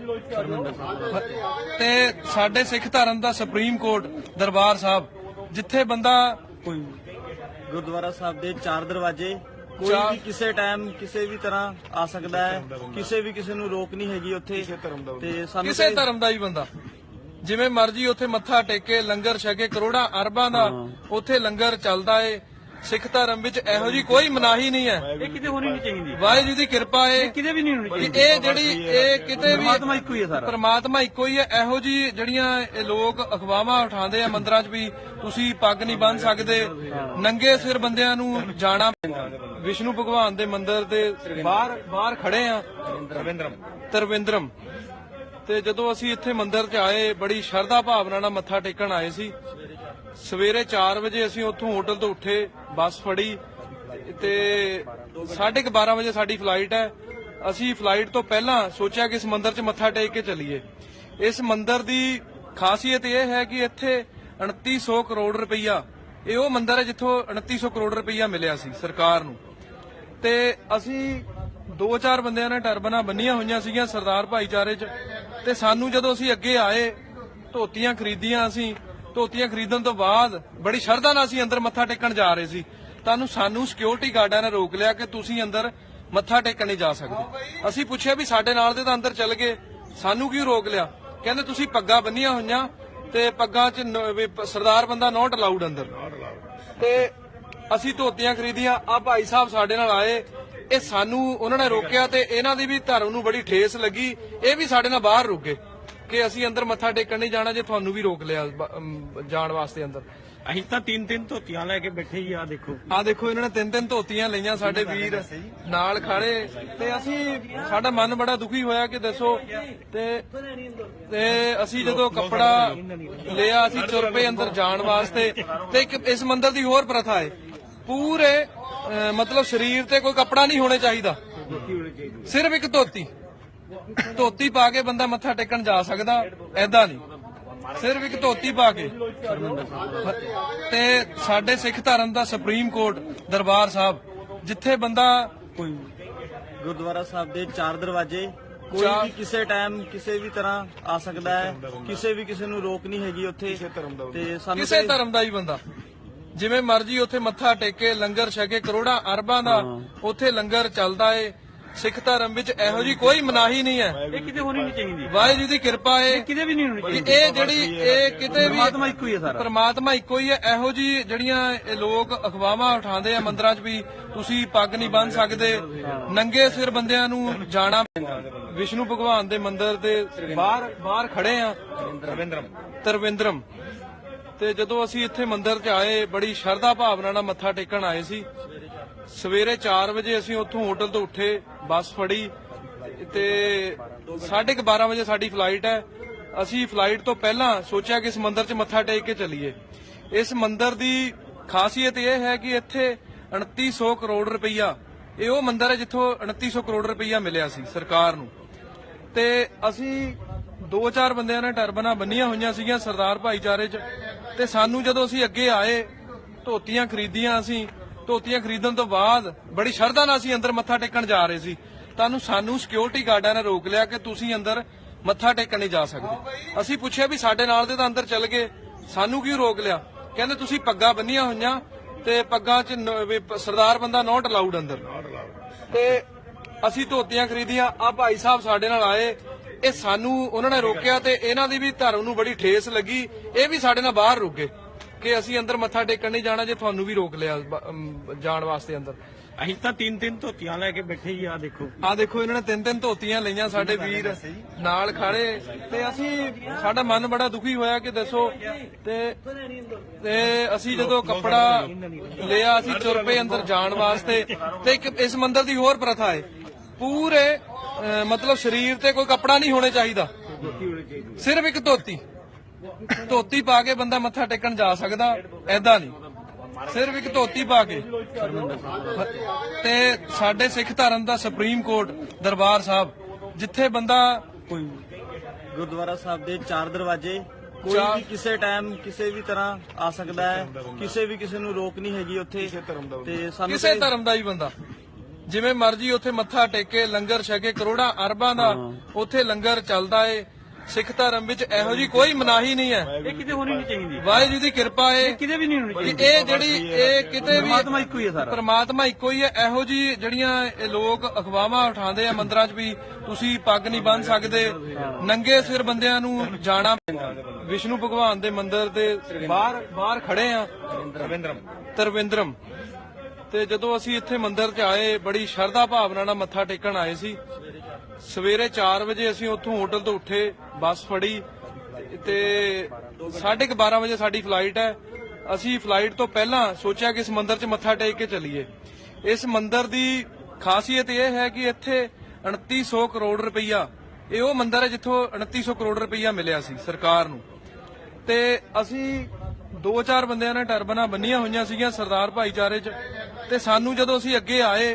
ਤੇ ਸਾਡੇ ਸਿੱਖ ਧਰਮ ਦਾ ਸੁਪਰੀਮ ਕੋਰਟ ਦਰਬਾਰ ਸਾਹਿਬ ਜਿੱਥੇ ਬੰਦਾ ਕੋਈ ਗੁਰਦੁਆਰਾ ਸਾਹਿਬ ਦੇ ਚਾਰ ਦਰਵਾਜ਼ੇ ਕੋਈ ਵੀ ਕਿਸੇ ਟਾਈਮ ਕਿਸੇ ਵੀ ਤਰ੍ਹਾਂ ਆ ਸਕਦਾ ਹੈ ਕਿਸੇ ਵੀ ਕਿਸੇ ਨੂੰ ਰੋਕ ਨਹੀਂ ਹੈਗੀ ਉੱਥੇ। ਤੇ ਸਾਨੂੰ ਕਿਸੇ ਧਰਮ ਦਾ ਹੀ ਬੰਦਾ। ਜਿਵੇਂ ਮਰਜ਼ੀ ਉੱਥੇ ਮੱਥਾ ਟੇਕੇ ਲੰਗਰ ਛਕੇ ਕਰੋੜਾਂ ਅਰਬਾਂ ਦਾ ਉੱਥੇ ਲੰਗਰ ਚੱਲਦਾ ਏ। ਸਿੱਖ ਧਰਮ ਵਿੱਚ ਇਹੋ ਜੀ ਕੋਈ ਮਨਾਹੀ ਨਹੀਂ ਹੈ। ਇਹ ਕਿਤੇ ਹੋਣੀ ਨਹੀਂ ਚਾਹੀਦੀ। ਵਾਹਿਗੁਰੂ ਦੀ ਕਿਰਪਾ ਏ। ਕਿਤੇ ਵੀ ਨਹੀਂ ਹੋਣੀ ਚਾਹੀਦੀ। ਇਹ ਜਿਹੜੀ ਇਹ ਕਿਤੇ ਵੀ ਪਰਮਾਤਮਾ ਇੱਕੋ ਹੀ ਹੈ ਸਾਰਾ। ਪਰਮਾਤਮਾ ਇੱਕੋ ਹੀ ਹੈ। ਇਹੋ ਜੀ ਜਿਹੜੀਆਂ ਇਹ ਲੋਕ ਅਖਵਾਵਾਂ ਉਠਾਉਂਦੇ ਆ ਮੰਦਰਾਂ 'ਚ ਵੀ ਤੁਸੀਂ ਪੱਗ ਨਹੀਂ ਬੰਨ ਸਕਦੇ। ਨੰਗੇ ਸਿਰ ਬੰਦਿਆਂ ਨੂੰ ਜਾਣਾ ਵਿਸ਼ਨੂੰ ਭਗਵਾਨ ਦੇ ਮੰਦਿਰ ਦੇ ਬਾਹਰ ਬਾਹਰ ਖੜੇ ਆ। ਤਰਵਿੰਦਰਮ ਤਰਵਿੰਦਰਮ। ਤੇ ਜਦੋਂ ਅਸੀਂ ਇੱਥੇ ਮੰਦਿਰ 'ਚ ਆਏ, ਬੜੀ ਸ਼ਰਧਾ ਭਾਵਨਾ ਨਾਲ ਮੱਥਾ ਟੇਕਣ ਆਏ ਸੀ। ਸਵੇਰੇ 4 ਵਜੇ ਅਸੀਂ ਉੱਥੋਂ ਹੋਟਲ ਤੋਂ ਉੱਠੇ, ਬੱਸ ਫੜੀ ਤੇ 12:30 ਵਜੇ ਸਾਡੀ ਫਲਾਈਟ ਹੈ। ਅਸੀਂ ਫਲਾਈਟ ਤੋਂ ਪਹਿਲਾਂ ਸੋਚਿਆ ਕਿ ਇਸ ਮੰਦਿਰ 'ਚ ਮੱਥਾ ਟੇਕ ਕੇ ਚੱਲੀਏ। ਇਸ ਮੰਦਿਰ ਦੀ ਖਾਸੀਅਤ ਇਹ ਹੈ ਕਿ ਇੱਥੇ 2900 ਕਰੋੜ ਰੁਪਈਆ, ਇਹ ਉਹ ਮੰਦਿਰ ਹੈ ਜਿੱਥੋਂ 2900 ਕਰੋੜ ਰੁਪਈਆ ਮਿਲਿਆ ਸੀ ਸਰਕਾਰ ਨੂੰ। ਤੇ ਅਸੀਂ ਦੋ ਚਾਰ ਬੰਦਿਆਂ ਨੇ ਟਰਬਨਾਂ ਬੰਨੀਆਂ ਹੋਈਆਂ ਸੀਗੀਆਂ ਸਰਦਾਰ ਭਾਈਚਾਰੇ 'ਚ। ਤੇ ਸਾਨੂੰ ਜਦੋਂ ਅਸੀਂ ਅੱਗੇ ਆਏ, ਧੋਤੀਆਂ ਖਰੀਦੀਆਂ ਅਸੀਂ, ਧੋਤੀਆਂ ਖਰੀਦਣ ਤੋਂ ਬਾਅਦ ਬੜੀ ਸ਼ਰਧਾ ਨਾਲ ਅਸੀਂ ਅੰਦਰ ਮੱਥਾ ਟੇਕਣ ਜਾ ਰਹੇ ਸੀ। ਤੁਹਾਨੂੰ ਸਾਨੂੰ ਸਿਕਿਉਰਿਟੀ ਗਾਰਡਾਂ ਨੇ ਰੋਕ ਲਿਆ ਕਿ ਤੁਸੀਂ ਅੰਦਰ ਮੱਥਾ ਟੇਕਣ ਨਹੀਂ ਜਾ ਸਕਦੇ। ਅਸੀਂ ਪੁੱਛਿਆ ਵੀ ਸਾਡੇ ਨਾਲ ਦੇ ਤਾਂ ਅੰਦਰ ਚੱਲ ਗਏ, ਸਾਨੂੰ ਕਿਉਂ ਰੋਕ ਲਿਆ? ਕਹਿੰਦੇ ਤੁਸੀਂ ਪੱਗਾਂ ਬੰਨੀਆਂ ਹੋਈਆਂ ਤੇ ਪੱਗਾਂ 'ਚ ਸਰਦਾਰ ਬੰਦਾ ਨੋਟ ਅਲਾਉਡ ਅੰਦਰ। ਤੇ ਅਸੀਂ ਧੋਤੀਆਂ ਖਰੀਦੀਆਂ ਆ ਭਾਈ ਸਾਹਿਬ ਸਾਡੇ ਨਾਲ ਆਏ ਇਹ ਸਾਨੂੰ ਉਹਨਾਂ ਨੇ ਰੋਕਿਆ ਤੇ ਇਹਨਾਂ ਦੀ ਵੀ ਧਰਮ ਨੂੰ ਬੜੀ ਠੇਸ ਲੱਗੀ। ਇਹ ਵੀ ਸਾਡੇ ਨਾਲ ਬਾਹਰ ਰੁਕੇ ਕਿ ਅਸੀਂ ਅੰਦਰ ਮੱਥਾ ਟੇਕਣ ਨਹੀਂ ਜਾਣਾ ਜੇ ਤੁਹਾਨੂੰ ਵੀ ਰੋਕ ਲਿਆ ਬ- ਜਾਣ ਵਾਸਤੇ ਅੰਦਰ। ਅਸੀਂ ਤਾਂ ਤਿੰਨ ਤਿੰਨ ਧੋਤੀਆਂ ਲੈ ਕੇ ਬੈਠੇ ਹੀ ਆ ਦੇਖੋ। ਆ ਦੇਖੋ ਇਹਨਾਂ ਨੇ ਤਿੰਨ ਤਿੰਨ ਧੋਤੀਆਂ ਲਈਆਂ ਸਾਡੇ ਵੀਰ ਨਾਲ ਖੜੇ। ਤੇ ਅਸੀਂ ਸਾਡਾ ਮਨ ਬੜਾ ਦੁਖੀ ਹੋਇਆ ਕਿ ਦੱਸੋ ਤੇ ਤੇ ਅਸੀਂ ਜਦੋਂ ਕੱਪੜਾ ਲਿਆ ਅਸੀਂ ਪਏ ਅੰਦਰ ਜਾਣ ਵਾਸਤੇ ਤੇ ਇੱਕ ਇਸ ਮੰਦਰ ਦੀ ਹੋਰ ਪ੍ਰਥਾ ਹੈ ਪੂਰੇ ਅਹ, ਮਤਲਬ ਸਰੀਰ ਤੇ ਕੋਈ ਕੱਪੜਾ ਨਹੀਂ ਹੋਣਾ ਚਾਹੀਦਾ। ਸਿਰਫ ਇੱਕ ਧੋਤੀ। ਧੋਤੀ ਪਾ ਕੇ ਬੰਦਾ ਮੱਥਾ ਟੇਕਣ ਜਾ ਸਕਦਾ ਐਦਾਂ ਨਹੀਂ। ਸਿਰਫ ਇੱਕ ਧੋਤੀ ਪਾ ਕੇ। ਤੇ ਸਾਡੇ ਸਿੱਖ ਧਰਮ ਦਾ ਸੁਪਰੀਮ ਕੋਰਟ ਦਰਬਾਰ ਸਾਹਿਬ ਜਿੱਥੇ ਬੰਦਾ ਕੋਈ ਗੁਰਦੁਆਰਾ ਸਾਹਿਬ ਦੇ ਚਾਰ ਦਰਵਾਜ਼ੇ ਕੋਈ ਚਾਰ- ਵੀ ਕਿਸੇ ਟਾਈਮ ਕਿਸੇ ਵੀ ਤਰ੍ਹਾਂ ਆ ਸਕਦਾ ਹੈ ਕਿਸੇ ਵੀ ਕਿਸੇ ਨੂੰ ਰੋਕ ਨਹੀਂ ਹੈਗੀ ਉੱਥੇ। ਤੇ ਸਾਨੂੰ ਕਿਸੇ ਧਰਮ ਦਾ ਹੀ ਬੰਦਾ। ਜਿਵੇਂ ਮਰਜ਼ੀ ਉੱਥੇ ਮੱਥਾ ਟੇਕੇ ਲੰਗਰ ਛਕੇ ਕਰੋੜਾਂ ਅਰਬਾਂ ਦਾ ਉੱਥੇ ਲੰਗਰ ਚੱਲਦਾ ਏ। ਸਿੱਖ ਧਰਮ ਵਿੱਚ ਇਹੋ ਜੀ ਕੋਈ ਮਨਾਹੀ ਨਹੀਂ ਹੈ। ਇਹ ਕਿਤੇ ਹੋਣੀ ਨਹੀਂ ਚਾਹੀਦੀ। ਵਾਹਿਗੁਰੂ ਦੀ ਕਿਰਪਾ ਏ। ਕਿਤੇ ਵੀ ਨਹੀਂ ਹੋਣੀ ਚਾਹੀਦੀ। ਇਹ ਜਿਹੜੀ ਇਹ ਕਿਤੇ ਵੀ ਪਰਮਾਤਮਾ ਇੱਕੋ ਹੀ ਹੈ ਸਾਰਾ। ਪਰਮਾਤਮਾ ਇੱਕੋ ਹੀ ਹੈ। ਇਹੋ ਜੀ ਜਿਹੜੀਆਂ ਇਹ ਲੋਕ ਅਖਵਾਵਾਂ ਉਠਾਉਂਦੇ ਆ ਮੰਦਰਾਂ 'ਚ ਵੀ ਤੁਸੀਂ ਪੱਗ ਨਹੀਂ ਬੰਨ ਸਕਦੇ। ਨੰਗੇ ਸਿਰ ਬੰਦਿਆਂ ਨੂੰ ਜਾਣਾ ਵਿਸ਼ਨੂੰ ਭਗਵਾਨ ਦੇ ਮੰਦਿਰ ਦੇ ਬਾਹਰ ਬਾਹਰ ਖੜੇ ਆ। ਤਰਵਿੰਦਰਮ ਤਰਵਿੰਦਰਮ। ਤੇ ਜਦੋਂ ਅਸੀਂ ਇੱਥੇ ਮੰਦਿਰ 'ਚ ਆਏ, ਬੜੀ ਸ਼ਰਧਾ ਭਾਵਨਾ ਨਾਲ ਮੱਥਾ ਟੇਕਣ ਆਏ ਸੀ। ਸਵੇਰੇ 4 ਵਜੇ ਅਸੀਂ ਉੱਥੋਂ ਹੋਟਲ ਤੋਂ ਉੱਠੇ, ਬੱਸ ਫੜੀ ਤੇ 12:30 ਵਜੇ ਸਾਡੀ ਫਲਾਈਟ ਹੈ। ਅਸੀਂ ਫਲਾਈਟ ਤੋਂ ਪਹਿਲਾਂ ਸੋਚਿਆ ਕਿ ਇਸ ਮੰਦਿਰ 'ਚ ਮੱਥਾ ਟੇਕ ਕੇ ਚੱਲੀਏ। ਇਸ ਮੰਦਿਰ ਦੀ ਖਾਸੀਅਤ ਇਹ ਹੈ ਕਿ ਇੱਥੇ 2900 ਕਰੋੜ ਰੁਪਈਆ, ਇਹ ਉਹ ਮੰਦਿਰ ਹੈ ਜਿੱਥੋਂ 2900 ਕਰੋੜ ਰੁਪਈਆ ਮਿਲਿਆ ਸੀ ਸਰਕਾਰ ਨੂੰ। ਤੇ ਅਸੀਂ ਦੋ ਚਾਰ ਬੰਦਿਆਂ ਨੇ ਟਰਬਨਾ ਬੰਨੀਆਂ ਹੋਈਆਂ ਸੀਗੀਆਂ ਸਰਦਾਰ ਭਾਈਚਾਰੇ 'ਚ। ਤੇ ਸਾਨੂੰ ਜਦੋਂ ਅਸੀਂ ਅੱਗੇ ਆਏ, ਧੋਤੀਆਂ ਖਰੀਦੀਆਂ ਅਸੀਂ, ਧੋਤੀਆਂ ਖਰੀਦਣ ਤੋਂ ਬਾਅਦ ਬੜੀ ਸ਼ਰਧਾ ਨਾਲ ਅਸੀਂ ਅੰਦਰ ਮੱਥਾ ਟੇਕਣ ਜਾ ਰਹੇ ਸੀ। ਤੁਹਾਨੂੰ ਸਾਨੂੰ ਸਿਕਿਉਰਿਟੀ ਗਾਰਡਾਂ ਨੇ ਰੋਕ ਲਿਆ ਕਿ ਤੁਸੀਂ ਅੰਦਰ ਮੱਥਾ ਟੇਕਣ ਨਹੀਂ ਜਾ ਸਕਦੇ। ਅਸੀਂ ਪੁੱਛਿਆ ਵੀ ਸਾਡੇ ਨਾਲ ਦੇ ਤਾਂ ਅੰਦਰ ਚੱਲ ਗਏ, ਸਾਨੂੰ ਕਿਉਂ ਰੋਕ ਲਿਆ? ਕਹਿੰਦੇ ਤੁਸੀਂ ਪੱਗਾਂ ਬੰਨੀਆਂ ਹੋਈਆਂ ਤੇ ਪੱਗਾਂ 'ਚ ਸਰਦਾਰ ਬੰਦਾ ਨੋਟ ਅਲਾਉਡ ਅੰਦਰ। ਤੇ ਅਸੀਂ ਧੋਤੀਆਂ ਖਰੀਦੀਆਂ। ਆ ਭਾਈ ਸਾਹਿਬ ਸਾਡੇ ਨਾਲ ਆਏ ਇਹ ਸਾਨੂੰ ਉਹਨਾਂ ਨੇ ਰੋਕਿਆ ਤੇ ਇਹਨਾਂ ਦੀ ਵੀ ਧਰਮ ਨੂੰ ਬੜੀ ਠੇਸ ਲੱਗੀ। ਇਹ ਵੀ ਸਾਡੇ ਨਾਲ ਬਾਹਰ ਰੁਕੇ ਕਿ ਅਸੀਂ ਅੰਦਰ ਮੱਥਾ ਟੇਕਣ ਨਹੀਂ ਜਾਣਾ ਜੇ ਤੁਹਾਨੂੰ ਵੀ ਰੋਕ ਲਿਆ ਜਾਣ ਵਾਸਤੇ ਅੰਦਰ। ਅਸੀਂ ਤਾਂ ਤਿੰਨ ਤਿੰਨ ਧੋਤੀਆਂ ਲੈ ਕੇ ਬੈਠੇ ਹੀ ਆ ਦੇਖੋ। ਆ ਦੇਖੋ ਇਹਨਾਂ ਨੇ ਤਿੰਨ ਤਿੰਨ ਧੋਤੀਆਂ ਲਈਆਂ ਸਾਡੇ ਵੀਰ ਨਾਲ ਖੜੇ ਤੇ ਅਸੀਂ ਸਾਡਾ ਮਨ ਬੜਾ ਦੁਖੀ ਹੋਇਆ ਕਿ ਦੱਸੋ ਤੇ ਤੇ ਅਸੀਂ ਜਦੋਂ ਕੱਪੜਾ ਲਿਆ ਅਸੀਂ ਤੁਰ ਪਏ ਅੰਦਰ ਜਾਣ ਵਾਸਤੇ ਤੇ ਇੱਕ ਇਸ ਮੰਦਰ ਦੀ ਹੋਰ ਪ੍ਰਥਾ ਹੈ। ਪੂਰੇ ਮਤਲਬ ਸਰੀਰ ਤੇ ਕੋਈ ਕੱਪੜਾ ਨਹੀਂ ਹੋਣੇ ਚਾਹੀਦਾ। ਸਿਰਫ ਇੱਕ ਧੋਤੀ। ਧੋਤੀ ਪਾ ਕੇ ਬੰਦਾ ਮੱਥਾ ਟੇਕਣ ਜਾ ਸਕਦਾ ਐਦਾਂ ਨਹੀਂ। ਸਿਰਫ ਇੱਕ ਧੋਤੀ ਪਾ ਕੇ। ਤੇ ਸਾਡੇ ਸਿੱਖ ਧਰਮ ਦਾ ਸੁਪਰੀਮ ਕੋਰਟ ਦਰਬਾਰ ਸਾਹਿਬ ਜਿੱਥੇ ਬੰਦਾ ਕੋਈ ਗੁਰਦੁਆਰਾ ਸਾਹਿਬ ਦੇ ਚਾਰ ਦਰਵਾਜ਼ੇ ਕੋਈ ਵੀ ਕਿਸੇ ਟਾਈਮ ਕਿਸੇ ਵੀ ਤਰ੍ਹਾਂ ਆ ਸਕਦਾ ਹੈ ਕਿਸੇ ਵੀ ਕਿਸੇ ਨੂੰ ਰੋਕ ਨਹੀਂ ਹੈਗੀ ਉੱਥੇ। ਤੇ ਸਾਨੂੰ ਕਿਸੇ ਧਰਮ ਦਾ ਹੀ ਬੰਦਾ। ਜਿਵੇਂ ਮਰਜ਼ੀ ਉੱਥੇ ਮੱਥਾ ਟੇਕੇ ਲੰਗਰ ਛਕੇ ਕਰੋੜਾਂ ਅਰਬਾਂ ਦਾ ਉੱਥੇ ਲੰਗਰ ਚੱਲਦਾ ਏ। ਸਿੱਖ ਧਰਮ ਵਿੱਚ ਇਹੋ ਜੀ ਕੋਈ ਮਨਾਹੀ ਨਹੀਂ ਹੈ। ਇਹ ਕਿਤੇ ਹੋਣੀ ਨਹੀਂ ਚਾਹੀਦੀ। ਵਾਹਿਗੁਰੂ ਦੀ ਕਿਰਪਾ ਏ। ਕਿਤੇ ਵੀ ਨਹੀਂ ਹੋਣੀ ਚਾਹੀਦੀ। ਇਹ ਜਿਹੜੀ ਇਹ ਕਿਤੇ ਵੀ ਪਰਮਾਤਮਾ ਇੱਕੋ ਹੀ ਹੈ ਸਾਰਾ। ਪਰਮਾਤਮਾ ਇੱਕੋ ਹੀ ਹੈ। ਇਹੋ ਜੀ ਜਿਹੜੀਆਂ ਇਹ ਲੋਕ ਅਖਵਾਵਾਂ ਉਠਾਉਂਦੇ ਆ ਮੰਦਰਾਂ 'ਚ ਵੀ ਤੁਸੀਂ ਪੱਗ ਨਹੀਂ ਬੰਨ ਸਕਦੇ। ਨੰਗੇ ਸਿਰ ਬੰਦਿਆਂ ਨੂੰ ਜਾਣਾ ਵਿਸ਼ਨੂੰ ਭਗਵਾਨ ਦੇ ਮੰਦਿਰ ਦੇ ਬਾਹਰ ਬਾਹਰ ਖੜੇ ਆ। ਤਰਵਿੰਦਰਮ। ਤੇ ਜਦੋਂ ਅਸੀਂ ਇੱਥੇ ਮੰਦਿਰ 'ਚ ਆਏ, ਬੜੀ ਸ਼ਰਧਾ ਭਾਵਨਾ ਨਾਲ ਮੱਥਾ ਟੇਕਣ ਆਏ ਸੀ। ਸਵੇਰੇ 4 ਵਜੇ ਅਸੀਂ ਉੱਥੋਂ ਹੋਟਲ ਤੋਂ ਉੱਠੇ, ਬੱਸ ਫੜੀ ਤੇ 12:30 ਵਜੇ ਸਾਡੀ ਫਲਾਈਟ ਹੈ। ਅਸੀਂ ਫਲਾਈਟ ਤੋਂ ਪਹਿਲਾਂ ਸੋਚਿਆ ਕਿ ਇਸ ਮੰਦਿਰ 'ਚ ਮੱਥਾ ਟੇਕ ਕੇ ਚੱਲੀਏ। ਇਸ ਮੰਦਿਰ ਦੀ ਖਾਸੀਅਤ ਇਹ ਹੈ ਕਿ ਇੱਥੇ 2900 ਕਰੋੜ ਰੁਪਈਆ, ਇਹ ਉਹ ਮੰਦਿਰ ਹੈ ਜਿੱਥੋਂ 2900 ਕਰੋੜ ਰੁਪਈਆ ਮਿਲਿਆ ਸੀ ਸਰਕਾਰ ਨੂੰ। ਤੇ ਅਸੀਂ ਦੋ ਚਾਰ ਬੰਦਿਆਂ ਨੇ ਟਰਬਨਾਂ ਬੰਨੀਆਂ ਹੋਈਆਂ ਸੀਗੀਆਂ ਸਰਦਾਰ ਭਾਈਚਾਰੇ 'ਚ। ਤੇ ਸਾਨੂੰ ਜਦੋਂ ਅਸੀਂ ਅੱਗੇ ਆਏ,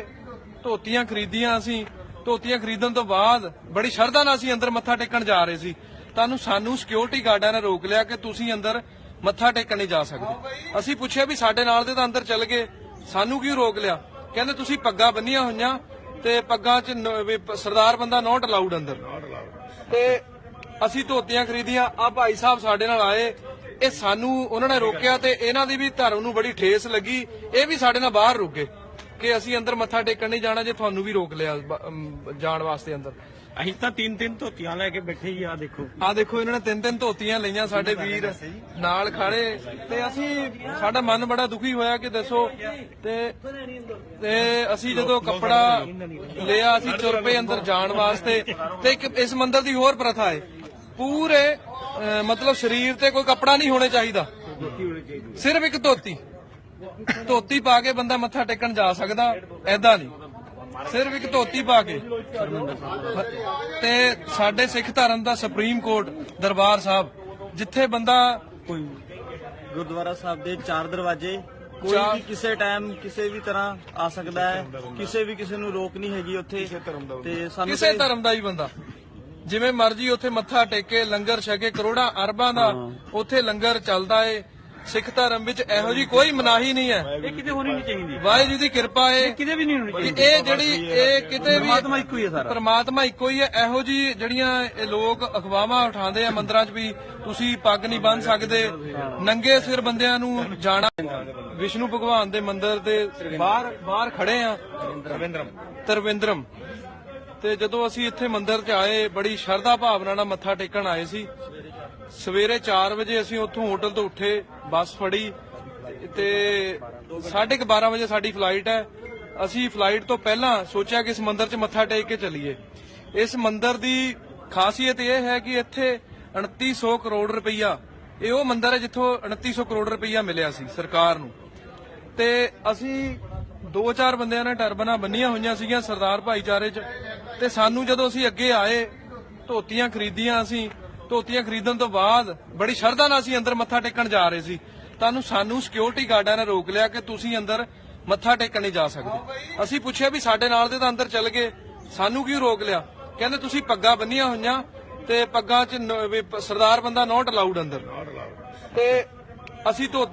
ਧੋਤੀਆਂ ਖਰੀਦੀਆਂ ਅਸੀਂ, ਧੋਤੀਆਂ ਖਰੀਦਣ ਤੋਂ ਬਾਅਦ ਬੜੀ ਸ਼ਰਧਾ ਨਾਲ ਅਸੀਂ ਅੰਦਰ ਮੱਥਾ ਟੇਕਣ ਜਾ ਰਹੇ ਸੀ। ਤੁਹਾਨੂੰ ਸਾਨੂੰ ਸਿਕਿਉਰਿਟੀ ਗਾਰਡਾਂ ਨੇ ਰੋਕ ਲਿਆ ਕਿ ਤੁਸੀਂ ਅੰਦਰ ਮੱਥਾ ਟੇਕਣ ਨਹੀਂ ਜਾ ਸਕਦੇ। ਅਸੀਂ ਪੁੱਛਿਆ ਵੀ ਸਾਡੇ ਨਾਲ ਦੇ ਤਾਂ ਅੰਦਰ ਚੱਲ ਗਏ, ਸਾਨੂੰ ਕਿਉਂ ਰੋਕ ਲਿਆ? ਕਹਿੰਦੇ ਤੁਸੀਂ ਪੱਗਾਂ ਬੰਨੀਆਂ ਹੋਈਆਂ ਤੇ ਪੱਗਾਂ 'ਚ ਸਰਦਾਰ ਬੰਦਾ ਨੋਟ ਅਲਾਉਡ ਅੰਦਰ। ਤੇ ਅਸੀਂ ਧੋਤੀਆਂ ਖਰੀਦੀਆਂ। ਆ ਭਾਈ ਸਾਹਿਬ ਸਾਡੇ ਨਾਲ ਆਏ ਇਹ ਸਾਨੂੰ ਉਹਨਾਂ ਨੇ ਰੋਕਿਆ ਤੇ ਇਹਨਾਂ ਦੀ ਵੀ ਧਰਮ ਨੂੰ ਬੜੀ ਠੇਸ ਲੱਗੀ। ਇਹ ਵੀ ਸਾਡੇ ਨਾਲ ਬਾਹਰ ਰੁਕ ਗਏ ਕਿ ਅਸੀਂ ਅੰਦਰ ਮੱਥਾ ਟੇਕਣ ਨਹੀਂ ਜਾਣਾ ਜੇ ਤੁਹਾਨੂੰ ਵੀ ਰੋਕ ਲਿਆ ਜਾਣ ਵਾਸਤੇ ਅੰਦਰ। ਅਸੀਂ ਤਾਂ ਤਿੰਨ ਤਿੰਨ ਧੋਤੀਆਂ ਲੈ ਕੇ ਬੈਠੇ ਹੀ ਆ ਦੇਖੋ। ਆ ਦੇਖੋ ਇਹਨਾਂ ਨੇ ਤਿੰਨ ਤਿੰਨ ਧੋਤੀਆਂ ਲਈਆਂ ਸਾਡੇ ਵੀਰ ਨਾਲ ਖੜੇ ਤੇ ਅਸੀਂ ਸਾਡਾ ਮਨ ਬੜਾ ਦੁਖੀ ਹੋਇਆ ਕਿ ਦੱਸੋ ਤੇ ਤੇ ਅਸੀਂ ਜਦੋਂ ਕੱਪੜਾ ਲਿਆ ਅਸੀਂ ਤੁਰ ਪਏ ਅੰਦਰ ਜਾਣ ਵਾਸਤੇ ਤੇ ਇੱਕ ਇਸ ਮੰਦਿਰ ਦੀ ਹੋਰ ਪ੍ਰਥਾ ਹੈ। ਪੂਰੇ ਮਤਲਬ ਸਰੀਰ ਤੇ ਕੋਈ ਕੱਪੜਾ ਨਹੀਂ ਹੋਣੇ ਚਾਹੀਦਾ। ਸਿਰਫ ਇੱਕ ਧੋਤੀ। ਧੋਤੀ ਪਾ ਕੇ ਬੰਦਾ ਮੱਥਾ ਟੇਕਣ ਜਾ ਸਕਦਾ ਐਦਾਂ ਨਹੀਂ। ਸਿਰਫ ਇੱਕ ਧੋਤੀ ਪਾ ਕੇ। ਤੇ ਸਾਡੇ ਸਿੱਖ ਧਰਮ ਦਾ ਸੁਪਰੀਮ ਕੋਰਟ ਦਰਬਾਰ ਸਾਹਿਬ ਜਿੱਥੇ ਬੰਦਾ ਕੋਈ ਗੁਰਦੁਆਰਾ ਸਾਹਿਬ ਦੇ ਚਾਰ ਦਰਵਾਜ਼ੇ ਕੋਈ ਵੀ ਕਿਸੇ ਟਾਈਮ ਕਿਸੇ ਵੀ ਤਰ੍ਹਾਂ ਆ ਸਕਦਾ ਹੈ ਕਿਸੇ ਵੀ ਕਿਸੇ ਨੂੰ ਰੋਕ ਨਹੀਂ ਹੈਗੀ ਉੱਥੇ। ਤੇ ਸਾਨੂੰ ਕਿਸੇ ਧਰਮ ਦਾ ਹੀ ਬੰਦਾ। ਜਿਵੇਂ ਮਰਜ਼ੀ ਉੱਥੇ ਮੱਥਾ ਟੇਕੇ ਲੰਗਰ ਛਕੇ ਕਰੋੜਾਂ ਅਰਬਾਂ ਦਾ ਉੱਥੇ ਲੰਗਰ ਚੱਲਦਾ ਏ। ਸਿੱਖ ਧਰਮ ਵਿੱਚ ਇਹੋ ਜੀ ਕੋਈ ਮਨਾਹੀ ਨਹੀਂ ਹੈ। ਇਹ ਕਿਤੇ ਹੋਣੀ ਨਹੀਂ ਚਾਹੀਦੀ। ਵਾਹਿਗੁਰੂ ਦੀ ਕਿਰਪਾ ਏ ਕਿਤੇ ਵੀ ਨਹੀਂ ਹੋਣੀ ਕਿ ਚਾਹੀਦੀ। ਇਹ ਜਿਹੜੀ ਇਹ ਕਿਤੇ ਵੀ ਪਰਮਾਤਮਾ ਇੱਕੋ ਹੀ ਹੈ ਸਾਰਾ। ਪਰਮਾਤਮਾ ਇੱਕੋ ਹੀ ਹੈ। ਇਹੋ ਜੀ ਜਿਹੜੀਆਂ ਇਹ ਲੋਕ ਅਖਵਾਵਾਂ ਉਠਾਉਂਦੇ ਆ ਮੰਦਰਾਂ 'ਚ ਵੀ ਤੁਸੀਂ ਪੱਗ ਨਹੀਂ ਬੰਨ ਸਕਦੇ। ਨੰਗੇ ਸਿਰ ਬੰਦਿਆਂ ਨੂੰ ਜਾਣਾ। ਵਿਸ਼ਨੂੰ ਭਗਵਾਨ ਦੇ ਮੰਦਿਰ ਦੇ ਬਾਹਰ ਬਾਹਰ ਖੜੇ ਆ। ਤਰਵਿੰਦਰਮ। ਤੇ ਜਦੋਂ ਅਸੀਂ ਇੱਥੇ ਮੰਦਿਰ 'ਚ ਆਏ, ਬੜੀ ਸ਼ਰਧਾ ਭਾਵਨਾ ਨਾਲ ਮੱਥਾ ਟੇਕਣ ਆਏ ਸੀ। ਸਵੇਰੇ 4 ਵਜੇ ਅਸੀਂ ਉੱਥੋਂ ਹੋਟਲ ਤੋਂ ਉੱਠੇ, ਬੱਸ ਫੜੀ ਤੇ 12:30 ਵਜੇ ਸਾਡੀ ਫਲਾਈਟ ਹੈ। ਅਸੀਂ ਫਲਾਈਟ ਤੋਂ ਪਹਿਲਾਂ ਸੋਚਿਆ ਕਿ ਇਸ ਮੰਦਿਰ 'ਚ ਮੱਥਾ ਟੇਕ ਕੇ ਚੱਲੀਏ। ਇਸ ਮੰਦਿਰ ਦੀ ਖਾਸੀਅਤ ਇਹ ਹੈ ਕਿ ਇੱਥੇ 2900 ਕਰੋੜ ਰੁਪਈਆ, ਇਹ ਉਹ ਮੰਦਿਰ ਹੈ ਜਿੱਥੋਂ 2900 ਕਰੋੜ ਰੁਪਈਆ ਮਿਲਿਆ ਸੀ ਸਰਕਾਰ ਨੂੰ। ਤੇ ਅਸੀਂ ਦੋ ਚਾਰ ਬੰਦਿਆਂ ਨੇ ਟਰਬਨਾਂ ਬੰਨੀਆਂ ਹੋਈਆਂ ਸੀਗੀਆਂ ਸਰਦਾਰ ਭਾਈਚਾਰੇ 'ਚ। ਤੇ ਸਾਨੂੰ ਜਦੋਂ ਅਸੀਂ ਅੱਗੇ ਆਏ, ਧੋਤੀਆਂ ਖਰੀਦੀਆਂ ਅਸੀਂ, ਧੋਤੀਆਂ ਖਰੀਦਣ ਤੋਂ ਬਾਅਦ ਬੜੀ ਸ਼ਰਧਾ ਨਾਲ ਅਸੀਂ ਅੰਦਰ ਮੱਥਾ ਟੇਕਣ ਜਾ ਰਹੇ ਸੀ। ਤੁਹਾਨੂੰ ਸਾਨੂੰ ਸਿਕਿਉਰਿਟੀ ਗਾਰਡਾਂ ਨੇ ਰੋਕ ਲਿਆ ਕਿ ਤੁਸੀਂ ਅੰਦਰ ਮੱਥਾ ਟੇਕਣ ਨਹੀਂ ਜਾ ਸਕਦੇ। ਅਸੀਂ ਪੁੱਛਿਆ ਵੀ ਸਾਡੇ ਨਾਲ ਦੇ ਤਾਂ ਅੰਦਰ ਚੱਲ ਗਏ, ਸਾਨੂੰ ਕਿਉਂ ਰੋਕ ਲਿਆ? ਕਹਿੰਦੇ ਤੁਸੀਂ ਪੱਗਾਂ ਬੰਨੀਆਂ ਹੋਈਆਂ ਤੇ ਪੱਗਾਂ 'ਚ ਸਰਦਾਰ ਬੰਦਾ ਨੋਟ ਅਲਾਉਡ ਅੰਦਰ। ਤੇ ਅਸੀਂ ਧੋਤੀਆਂ